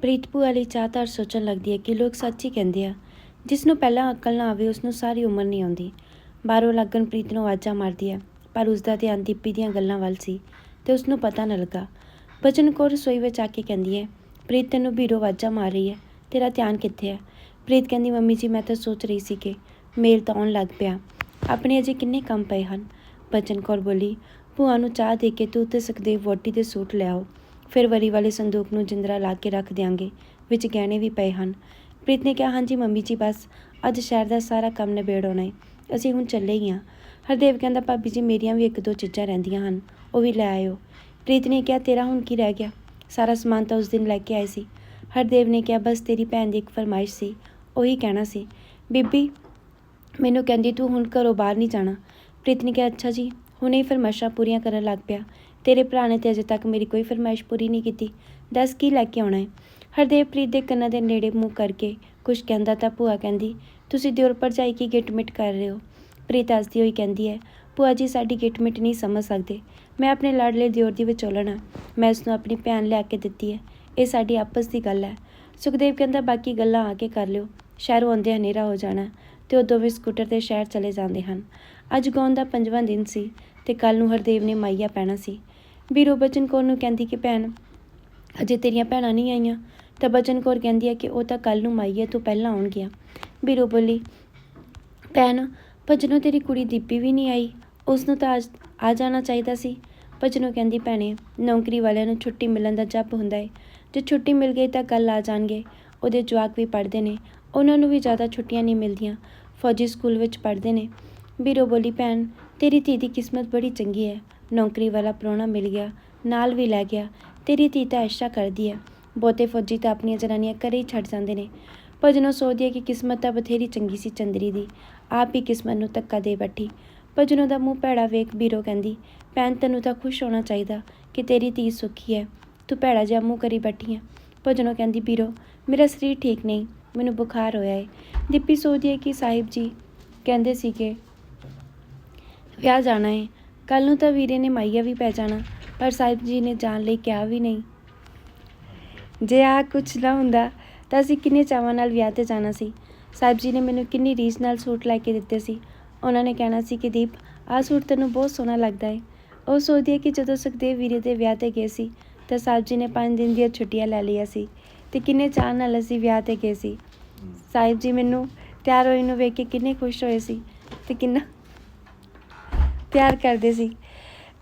ਪ੍ਰੀਤ ਭੂਆ ਲਈ ਚਾਹਤਾਰ ਸੋਚਣ ਲੱਗਦੀ ਹੈ ਕਿ ਲੋਕ ਸੱਚ ਹੀ ਕਹਿੰਦੇ ਆ, ਜਿਸ ਨੂੰ ਪਹਿਲਾਂ ਅਕਲ ਨਾ ਆਵੇ ਉਸ ਨੂੰ ਸਾਰੀ ਉਮਰ ਨਹੀਂ ਆਉਂਦੀ। ਬਾਹਰੋਂ ਲੱਗਣ ਪ੍ਰੀਤ ਨੂੰ ਆਵਾਜ਼ਾਂ ਮਾਰਦੀ ਹੈ, ਪਰ ਉਸ ਦਾ ਧਿਆਨ ਦੀਪੀ ਦੀਆਂ ਗੱਲਾਂ ਵੱਲ ਸੀ ਤੇ ਉਸ ਨੂੰ ਪਤਾ ਨਾ ਲੱਗਾ। ਬਚਨ ਕੌਰ ਰਸੋਈ ਵਿੱਚ ਆ ਕੇ ਕਹਿੰਦੀ ਹੈ, ਪ੍ਰੀਤ, ਤੈਨੂੰ ਬੀਰੋ ਆਵਾਜ਼ਾਂ ਮਾਰ ਰਹੀ ਹੈ, ਤੇਰਾ ਧਿਆਨ ਕਿੱਥੇ ਹੈ? ਪ੍ਰੀਤ ਕਹਿੰਦੀ, ਮੰਮੀ ਜੀ, ਮੈਂ ਤਾਂ ਸੋਚ ਰਹੀ ਸੀ ਕਿ ਮੇਲ ਤਾਂ ਆਉਣ ਲੱਗ ਪਿਆ। ਆਪਣੇ ਅਜੇ ਕਿੰਨੇ ਕੰਮ ਪਏ ਹਨ? ਬਚਨ ਕੌਰ ਬੋਲੀ, ਭੂਆ ਨੂੰ ਚਾਹ ਦੇ ਕੇ ਤੂੰ ਤੇ ਸੁਖਦੇਵ ਵੋਟੀ ਦੇ ਸੂਟ ਲਿਆਓ ਫਿਰ ਵਰੀ ਵਾਲੇ ਸੰਦੂਕ ਨੂੰ ਜਿੰਦਰਾ ਲਾ ਕੇ ਰੱਖ ਦਿਆਂਗੇ, ਵਿੱਚ ਗਹਿਣੇ ਵੀ ਪਏ ਹਨ। ਪ੍ਰੀਤ ਨੇ ਕਿਹਾ, ਹਾਂਜੀ ਮੰਮੀ ਜੀ, ਬਸ ਅੱਜ ਸ਼ਹਿਰ ਦਾ ਸਾਰਾ ਕੰਮ ਨਿਬੇੜ ਆਉਣਾ ਹੈ ਅਸੀਂ ਹੁਣ ਚੱਲੇ ਹੀ ਹਾਂ ਹਰਦੇਵ ਕਹਿੰਦਾ, ਭਾਬੀ ਜੀ, ਮੇਰੀਆਂ ਵੀ ਇੱਕ ਦੋ ਚੀਜ਼ਾਂ ਰਹਿੰਦੀਆਂ ਹਨ, ਉਹ ਵੀ ਲੈ ਆਇਓ। ਪ੍ਰੀਤ ਨੇ ਕਿਹਾ, ਤੇਰਾ ਹੁਣ ਕੀ ਰਹਿ ਗਿਆ? ਸਾਰਾ ਸਮਾਨ ਤਾਂ ਉਸ ਦਿਨ ਲੈ ਕੇ ਆਏ ਸੀ। ਹਰਦੇਵ ਨੇ ਕਿਹਾ, ਬਸ ਤੇਰੀ ਭੈਣ ਦੀ ਇੱਕ ਫਰਮਾਇਸ਼ ਸੀ, ਉਹੀ ਕਹਿਣਾ ਸੀ। ਬੀਬੀ, ਮੈਨੂੰ ਕਹਿੰਦੀ ਤੂੰ ਹੁਣ ਘਰੋਂ ਬਾਹਰ ਨਹੀਂ ਜਾਣਾ। ਪ੍ਰੀਤ ਨੇ ਕਿਹਾ, ਅੱਛਾ ਜੀ। ਹੁਣੇ ਫਰਮਾਇਸ਼ਾਂ ਪੂਰੀਆਂ ਕਰਨ ਲੱਗ ਪਿਆ। ਤੇਰੇ ਭਰਾ ਨੇ ਤੇ ਅਜੇ ਤੱਕ ਮੇਰੀ ਕੋਈ ਫਰਮਾਇਸ਼ ਪੂਰੀ ਨਹੀਂ ਕੀਤੀ। ਦੱਸ ਕੀ ਲੈ ਕੇ ਆਉਣਾ ਹੈ ਹਰਦੇਵ ਪ੍ਰੀਤ ਦੇ ਕੰਨਾਂ ਦੇ ਨੇੜੇ ਮੂੰਹ ਕਰਕੇ ਕੁਝ ਕਹਿੰਦਾ ਤਾਂ ਭੂਆ ਕਹਿੰਦੀ, ਤੁਸੀਂ ਦਿਓਰ ਭਰਜਾਈ ਕੀ ਗਿਟਮਿਟ ਕਰ ਰਹੇ ਹੋ? ਪ੍ਰੀਤ ਹੱਸਦੀ ਹੋਈ ਕਹਿੰਦੀ ਹੈ, ਭੂਆ ਜੀ, ਸਾਡੀ ਗਿਟਮਿਟ ਨਹੀਂ ਸਮਝ ਸਕਦੇ। ਮੈਂ ਆਪਣੇ ਲਾਡਲੇ ਦਿਓਰ ਦੀ ਵਿਚੋਲਣ ਹਾਂ ਮੈਂ ਉਸ ਨੂੰ ਆਪਣੀ ਭੈਣ ਲਿਆ ਕੇ ਦਿੱਤੀ ਹੈ। ਇਹ ਸਾਡੀ ਆਪਸ ਦੀ ਗੱਲ ਹੈ। ਸੁਖਦੇਵ ਕਹਿੰਦਾ, ਬਾਕੀ ਗੱਲਾਂ ਆ ਕੇ ਕਰ ਲਿਓ। ਸ਼ਹਿਰੋਂ ਆਉਂਦੇ ਹਨੇਰਾ ਹੋ ਜਾਣਾ ਤੇ ਉਹ ਦੋਵੇਂ ਸਕੂਟਰ ਤੇ ਸ਼ਹਿਰ ਚਲੇ ਜਾਂਦੇ ਹਨ। ਅੱਜ ਗਾਉਣ ਦਾ ਪੰਜਵਾਂ ਦਿਨ ਸੀ ਤੇ ਕੱਲ ਨੂੰ ਹਰਦੇਵ ਨੇ ਮਾਈਆ ਪੈਣਾ ਸੀ। ਵੀਰੋ ਬਚਨ ਕੌਰ ਨੂੰ ਕਹਿੰਦੀ ਕਿ ਭੈਣ, ਅਜੇ ਤੇਰੀਆਂ ਭੈਣਾਂ ਨਹੀਂ ਆਈਆਂ। ਤਾਂ ਬਚਨ ਕੌਰ ਕਹਿੰਦੀ ਹੈ ਕਿ ਉਹ ਤਾਂ ਕੱਲ ਨੂੰ ਮਾਈਏ ਤੋਂ ਪਹਿਲਾਂ ਆਉਣਗੀਆਂ ਵੀਰੋ ਬੋਲੀ, ਭੈਣ, ਭਜਨੋਂ ਤੇਰੀ ਕੁੜੀ ਦੀਪੀ ਵੀ ਨਹੀਂ ਆਈ। ਉਸ ਨੂੰ ਤਾਂ ਅੱਜ ਆ ਜਾਣਾ ਚਾਹੀਦਾ ਸੀ। ਭਜਨੋਂ ਕਹਿੰਦੀ, ਭੈਣੇ, ਨੌਕਰੀ ਵਾਲਿਆਂ ਨੂੰ ਛੁੱਟੀ ਮਿਲਣ ਦਾ ਜੱਬ ਹੁੰਦਾ ਏ। ਜੇ ਛੁੱਟੀ ਮਿਲ ਗਈ ਤਾਂ ਕੱਲ ਆ ਜਾਣਗੇ। ਉਹਦੇ ਜਵਾਕ ਵੀ ਪੜ੍ਹਦੇ ਨੇ। ਉਹਨਾਂ ਨੂੰ ਵੀ ਜ਼ਿਆਦਾ ਛੁੱਟੀਆਂ ਨਹੀਂ ਮਿਲਦੀਆਂ। ਫੌਜੀ ਸਕੂਲ ਵਿੱਚ ਪੜ੍ਹਦੇ ਨੇ। ਵੀਰੋ ਬੋਲੀ, ਭੈਣ, ਤੇਰੀ ਧੀ ਦੀ ਕਿਸਮਤ ਬੜੀ ਚੰਗੀ ਹੈ। ਨੌਕਰੀ ਵਾਲਾ ਪ੍ਰਾਹੁਣਾ ਮਿਲ ਗਿਆ, ਨਾਲ ਵੀ ਲੈ ਗਿਆ। ਤੇਰੀ ਧੀ ਤਾਂ ਐਸ਼ਾ ਕਰਦੀ ਹੈ ਬਹੁਤੇ ਫੌਜੀ ਤਾਂ ਆਪਣੀਆਂ ਜਨਾਨੀਆਂ ਘਰੇ ਹੀ ਛੱਡ ਜਾਂਦੇ ਨੇ। ਭਜਨੋਂ ਸੋਚਦੀ ਹੈ ਕਿ ਕਿਸਮਤ ਤਾਂ ਬਥੇਰੀ ਚੰਗੀ ਸੀ ਚੰਦਰੀ ਦੀ, ਆਪ ਹੀ ਕਿਸਮਤ ਨੂੰ ਧੱਕਾ ਦੇ ਬੈਠੀ। ਭਜਨੋਂ ਦਾ ਮੂੰਹ ਭੈੜਾ ਵੇਖ ਵੀਰੋ ਕਹਿੰਦੀ, ਭੈਣ, ਤੈਨੂੰ ਤਾਂ ਖੁਸ਼ ਹੋਣਾ ਚਾਹੀਦਾ ਕਿ ਤੇਰੀ ਧੀ ਸੁਖੀ ਹੈ। ਤੂੰ ਭੈੜਾ ਜਿਹਾ ਮੂੰਹ ਕਰੀ ਬੈਠੀ ਹੈ ਭਜਨੋਂ ਕਹਿੰਦੀ, ਵੀਰੋ, ਮੇਰਾ ਸਰੀਰ ਠੀਕ ਨਹੀਂ, ਮੈਨੂੰ ਬੁਖਾਰ ਹੋਇਆ ਹੈ ਦੀਪੀ ਸੋਚਦੀ ਹੈ ਕਿ ਸਾਹਿਬ ਜੀ ਕਹਿੰਦੇ ਸੀ ਕਿ ਵਿਆਹ ਜਾਣਾ ਹੈ ਕੱਲ ਨੂੰ ਤਾਂ ਵੀਰੇ ਨੇ ਮਾਈਆ ਵੀ ਪੈ ਜਾਣਾ, ਪਰ ਸਾਹਿਬ ਜੀ ਨੇ ਜਾਣ ਲਈ ਕਿਹਾ ਵੀ ਨਹੀਂ। ਜੇ ਆ ਕੁਛ ਨਾ ਹੁੰਦਾ, ਤਾਂ ਅਸੀਂ ਕਿੰਨੇ ਚਾਵਾਂ ਨਾਲ ਵਿਆਹ ਤੇ ਜਾਣਾ ਸੀ। ਸਾਹਿਬ ਜੀ ਨੇ ਮੈਨੂੰ ਕਿੰਨੀ ਰੀਝ ਨਾਲ ਸੂਟ ਲੈ ਕੇ ਦਿੱਤੇ ਸੀ। ਉਹਨਾਂ ਨੇ ਕਹਿਣਾ ਸੀ ਕਿ ਦੀਪ, ਆਹ ਸੂਟ ਤੈਨੂੰ ਬਹੁਤ ਸੋਹਣਾ ਲੱਗਦਾ ਹੈ ਉਹ ਸੋਚਦੀ ਹੈ ਕਿ ਜਦੋਂ ਸੁਖਦੇਵ ਵੀਰੇ ਦੇ ਵਿਆਹ ਤੇ ਗਏ ਸੀ, ਤਾਂ ਸਾਹਿਬ ਜੀ ਨੇ 5 ਦਿਨ ਦੀਆਂ ਛੁੱਟੀਆਂ ਲੈ ਲਈਆਂ ਸੀ ਤੇ ਕਿੰਨੇ ਚਾਅ ਨਾਲ ਅਸੀਂ ਵਿਆਹ ਤੇ ਗਏ ਸੀ। ਸਾਹਿਬ ਜੀ ਮੈਨੂੰ ਤਿਆਰ ਹੋਈ ਨੂੰ ਵੇਖ ਕੇ ਕਿੰਨੇ ਖੁਸ਼ ਹੋਏ ਸੀ ਤੇ ਕਿੰਨਾ ਪਿਆਰ ਕਰਦੇ ਸੀ।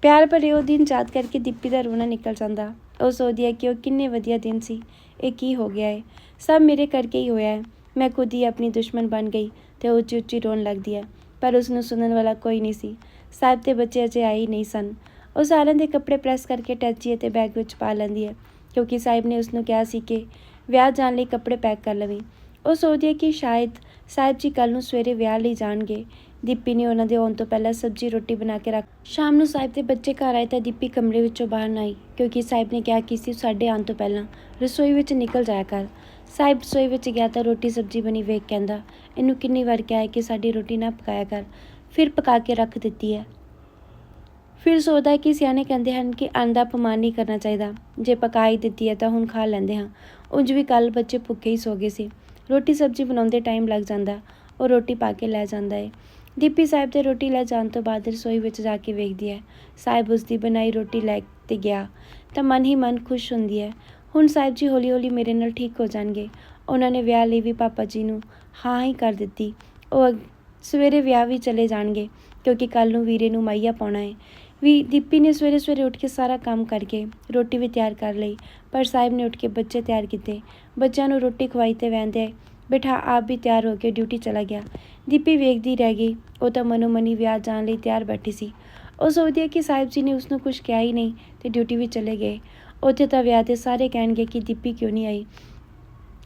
ਪਿਆਰ ਭਰੇ ਉਹ ਦਿਨ ਯਾਦ ਕਰਕੇ ਦੀਪੀ ਦਾ ਰੋਣਾ ਨਿਕਲ ਜਾਂਦਾ। ਉਹ ਸੋਚਦੀ ਹੈ ਕਿ ਉਹ ਕਿੰਨੇ ਵਧੀਆ ਦਿਨ ਸੀ। ਇਹ ਕੀ ਹੋ ਗਿਆ ਹੈ ਸਭ ਮੇਰੇ ਕਰਕੇ ਹੀ ਹੋਇਆ ਹੈ ਮੈਂ ਖੁਦ ਹੀ ਆਪਣੀ ਦੁਸ਼ਮਣ ਬਣ ਗਈ ਤੇ ਉਹ ਉੱਚੀ ਉੱਚੀ ਰੋਣ ਲੱਗਦੀ ਹੈ। ਪਰ ਉਸ ਨੂੰ ਸੁਣਨ ਵਾਲਾ ਕੋਈ ਨਹੀਂ ਸੀ। ਸਾਹਿਬ ਦੇ ਬੱਚੇ ਅਜੇ ਆਏ ਹੀ ਨਹੀਂ ਸਨ। ਉਹ ਸਾਰਿਆਂ ਦੇ ਕੱਪੜੇ ਪ੍ਰੈਸ ਕਰਕੇ ਟੈਚੀ ਅਤੇ ਬੈਗ ਵਿੱਚ ਪਾ ਲੈਂਦੀ ਹੈ, ਕਿਉਂਕਿ ਸਾਹਿਬ ਨੇ ਉਸ ਨੂੰ ਕਿਹਾ ਸੀ ਕਿ ਵਿਆਹ ਜਾਣ ਲਈ ਕੱਪੜੇ ਪੈਕ ਕਰ ਲਵੇ। ਉਹ ਸੋਚਦੀ ਹੈ ਕਿ ਸ਼ਾਇਦ ਸਾਹਿਬ ਜੀ ਕੱਲ ਨੂੰ ਸਵੇਰੇ ਵਿਆਹ ਲਈ ਜਾਣਗੇ। ਦੀਪੀ ਨੇ ਉਹਨਾਂ ਦੇ ਆਉਣ ਤੋਂ ਪਹਿਲਾਂ ਸਬਜ਼ੀ ਰੋਟੀ ਬਣਾ ਕੇ ਰੱਖ ਸ਼ਾਮ ਨੂੰ ਸਾਹਿਬ ਦੇ ਬੱਚੇ ਘਰ ਆਏ ਤਾਂ ਦੀਪੀ ਕਮਰੇ ਵਿੱਚੋਂ ਬਾਹਰ ਨਾ ਆਈ, ਕਿਉਂਕਿ ਸਾਹਿਬ ਨੇ ਕਿਹਾ ਕਿ ਸੀ ਸਾਡੇ ਆਉਣ ਤੋਂ ਪਹਿਲਾਂ ਰਸੋਈ ਵਿੱਚ ਨਿਕਲ ਜਾਇਆ ਕਰ। ਸਾਹਿਬ ਰਸੋਈ ਵਿੱਚ ਗਿਆ ਤਾਂ ਰੋਟੀ ਸਬਜ਼ੀ ਬਣੀ ਵੇਖ ਕਹਿੰਦਾ, ਇਹਨੂੰ ਕਿੰਨੀ ਵਾਰ ਕਿਹਾ ਹੈ ਕਿ ਸਾਡੀ ਰੋਟੀ ਨਾ ਪਕਾਇਆ ਕਰ, ਫਿਰ ਪਕਾ ਕੇ ਰੱਖ ਦਿੱਤੀ ਹੈ। ਫਿਰ ਸੋਚਦਾ ਹੈ ਕਿ ਸਿਆਣੇ ਕਹਿੰਦੇ ਹਨ ਕਿ ਅੰਨ ਦਾ ਅਪਮਾਨ ਨਹੀਂ ਕਰਨਾ ਚਾਹੀਦਾ। ਜੇ ਪਕਾਈ ਦਿੱਤੀ ਹੈ ਤਾਂ ਹੁਣ ਖਾ ਲੈਂਦੇ ਹਾਂ। ਉਂਝ ਵੀ ਕੱਲ ਬੱਚੇ ਭੁੱਖੇ ਹੀ ਸੋ ਗਏ ਸੀ। ਰੋਟੀ ਸਬਜ਼ੀ ਬਣਾਉਂਦੇ ਟਾਈਮ ਲੱਗ ਜਾਂਦਾ, ਉਹ ਰੋਟੀ ਪਾ ਕੇ ਲੈ ਜਾਂਦਾ ਹੈ ਦੀਪੀ ਸਾਹਿਬ ਤੇ ਰੋਟੀ ਲੈ ਜਾਣ ਤੋਂ ਬਾਅਦ ਰਸੋਈ ਵਿੱਚ ਜਾ ਕੇ ਵੇਖਦੀ ਹੈ। ਸਾਹਿਬ ਉਸ ਦੀ ਬਣਾਈ ਰੋਟੀ ਲੈ ਤੇ ਗਿਆ। ਤਾਂ ਮਨ ਹੀ ਮਨ ਖੁਸ਼ ਹੁੰਦੀ ਹੈ। ਹੁਣ ਸਾਹਿਬ ਜੀ ਹੌਲੀ ਹੌਲੀ ਮੇਰੇ ਨਾਲ ਠੀਕ ਹੋ ਜਾਣਗੇ। ਉਹਨਾਂ ਨੇ ਵਿਆਹ ਲਈ ਵੀ ਪਾਪਾ ਜੀ ਨੂੰ ਹਾਂ ਹੀ ਕਰ ਦਿੱਤੀ। ਉਹ ਅਗ- ਸਵੇਰੇ ਵਿਆਹ ਵੀ ਚਲੇ ਜਾਣਗੇ, ਕਿਉਂਕਿ ਕੱਲ ਨੂੰ ਵੀਰੇ ਨੂੰ ਮਾਈਆ ਪਾਉਣਾ ਹੈ। ਵੀ ਦੀਪੀ ਨੇ ਸਵੇਰੇ ਸਵੇਰੇ ਉੱਠ ਕੇ ਸਾਰਾ ਕੰਮ ਕਰਕੇ ਰੋਟੀ ਵੀ ਤਿਆਰ ਕਰ ਲਈ, ਪਰ ਸਾਹਿਬ ਨੇ ਉੱਠ ਕੇ ਬੱਚੇ ਤਿਆਰ ਕੀਤੇ। ਬੱਚਿਆਂ ਨੂੰ ਰੋਟੀ ਖਵਾਈ ਤੇ ਵਹਿੰਦੇ ਬਿਠਾ ਆਪ ਵੀ ਤਿਆਰ ਹੋ ਕੇ ਡਿਊਟੀ ਚਲਾ ਗਿਆ। ਦੀਪੀ ਵੇਖਦੀ ਰਹਿ ਗਈ। ਉਹ ਤਾਂ ਮਨੋਮਨੀ ਵਿਆਹ ਜਾਣ ਲਈ ਤਿਆਰ ਬੈਠੀ ਸੀ। ਉਹ ਸੋਚਦੀ ਹੈ ਕਿ ਸਾਹਿਬ ਜੀ ਨੇ ਉਸ ਨੂੰ ਕੁਝ ਕਿਹਾ ਹੀ ਨਹੀਂ ਤੇ ਡਿਊਟੀ ਵੀ ਚਲੇ ਗਏ। ਉੱਥੇ ਤਾਂ ਵਿਆਹ ਤੇ ਸਾਰੇ ਕਹਿਣਗੇ ਕਿ ਦੀਪੀ ਕਿਉਂ ਨਹੀਂ ਆਈ।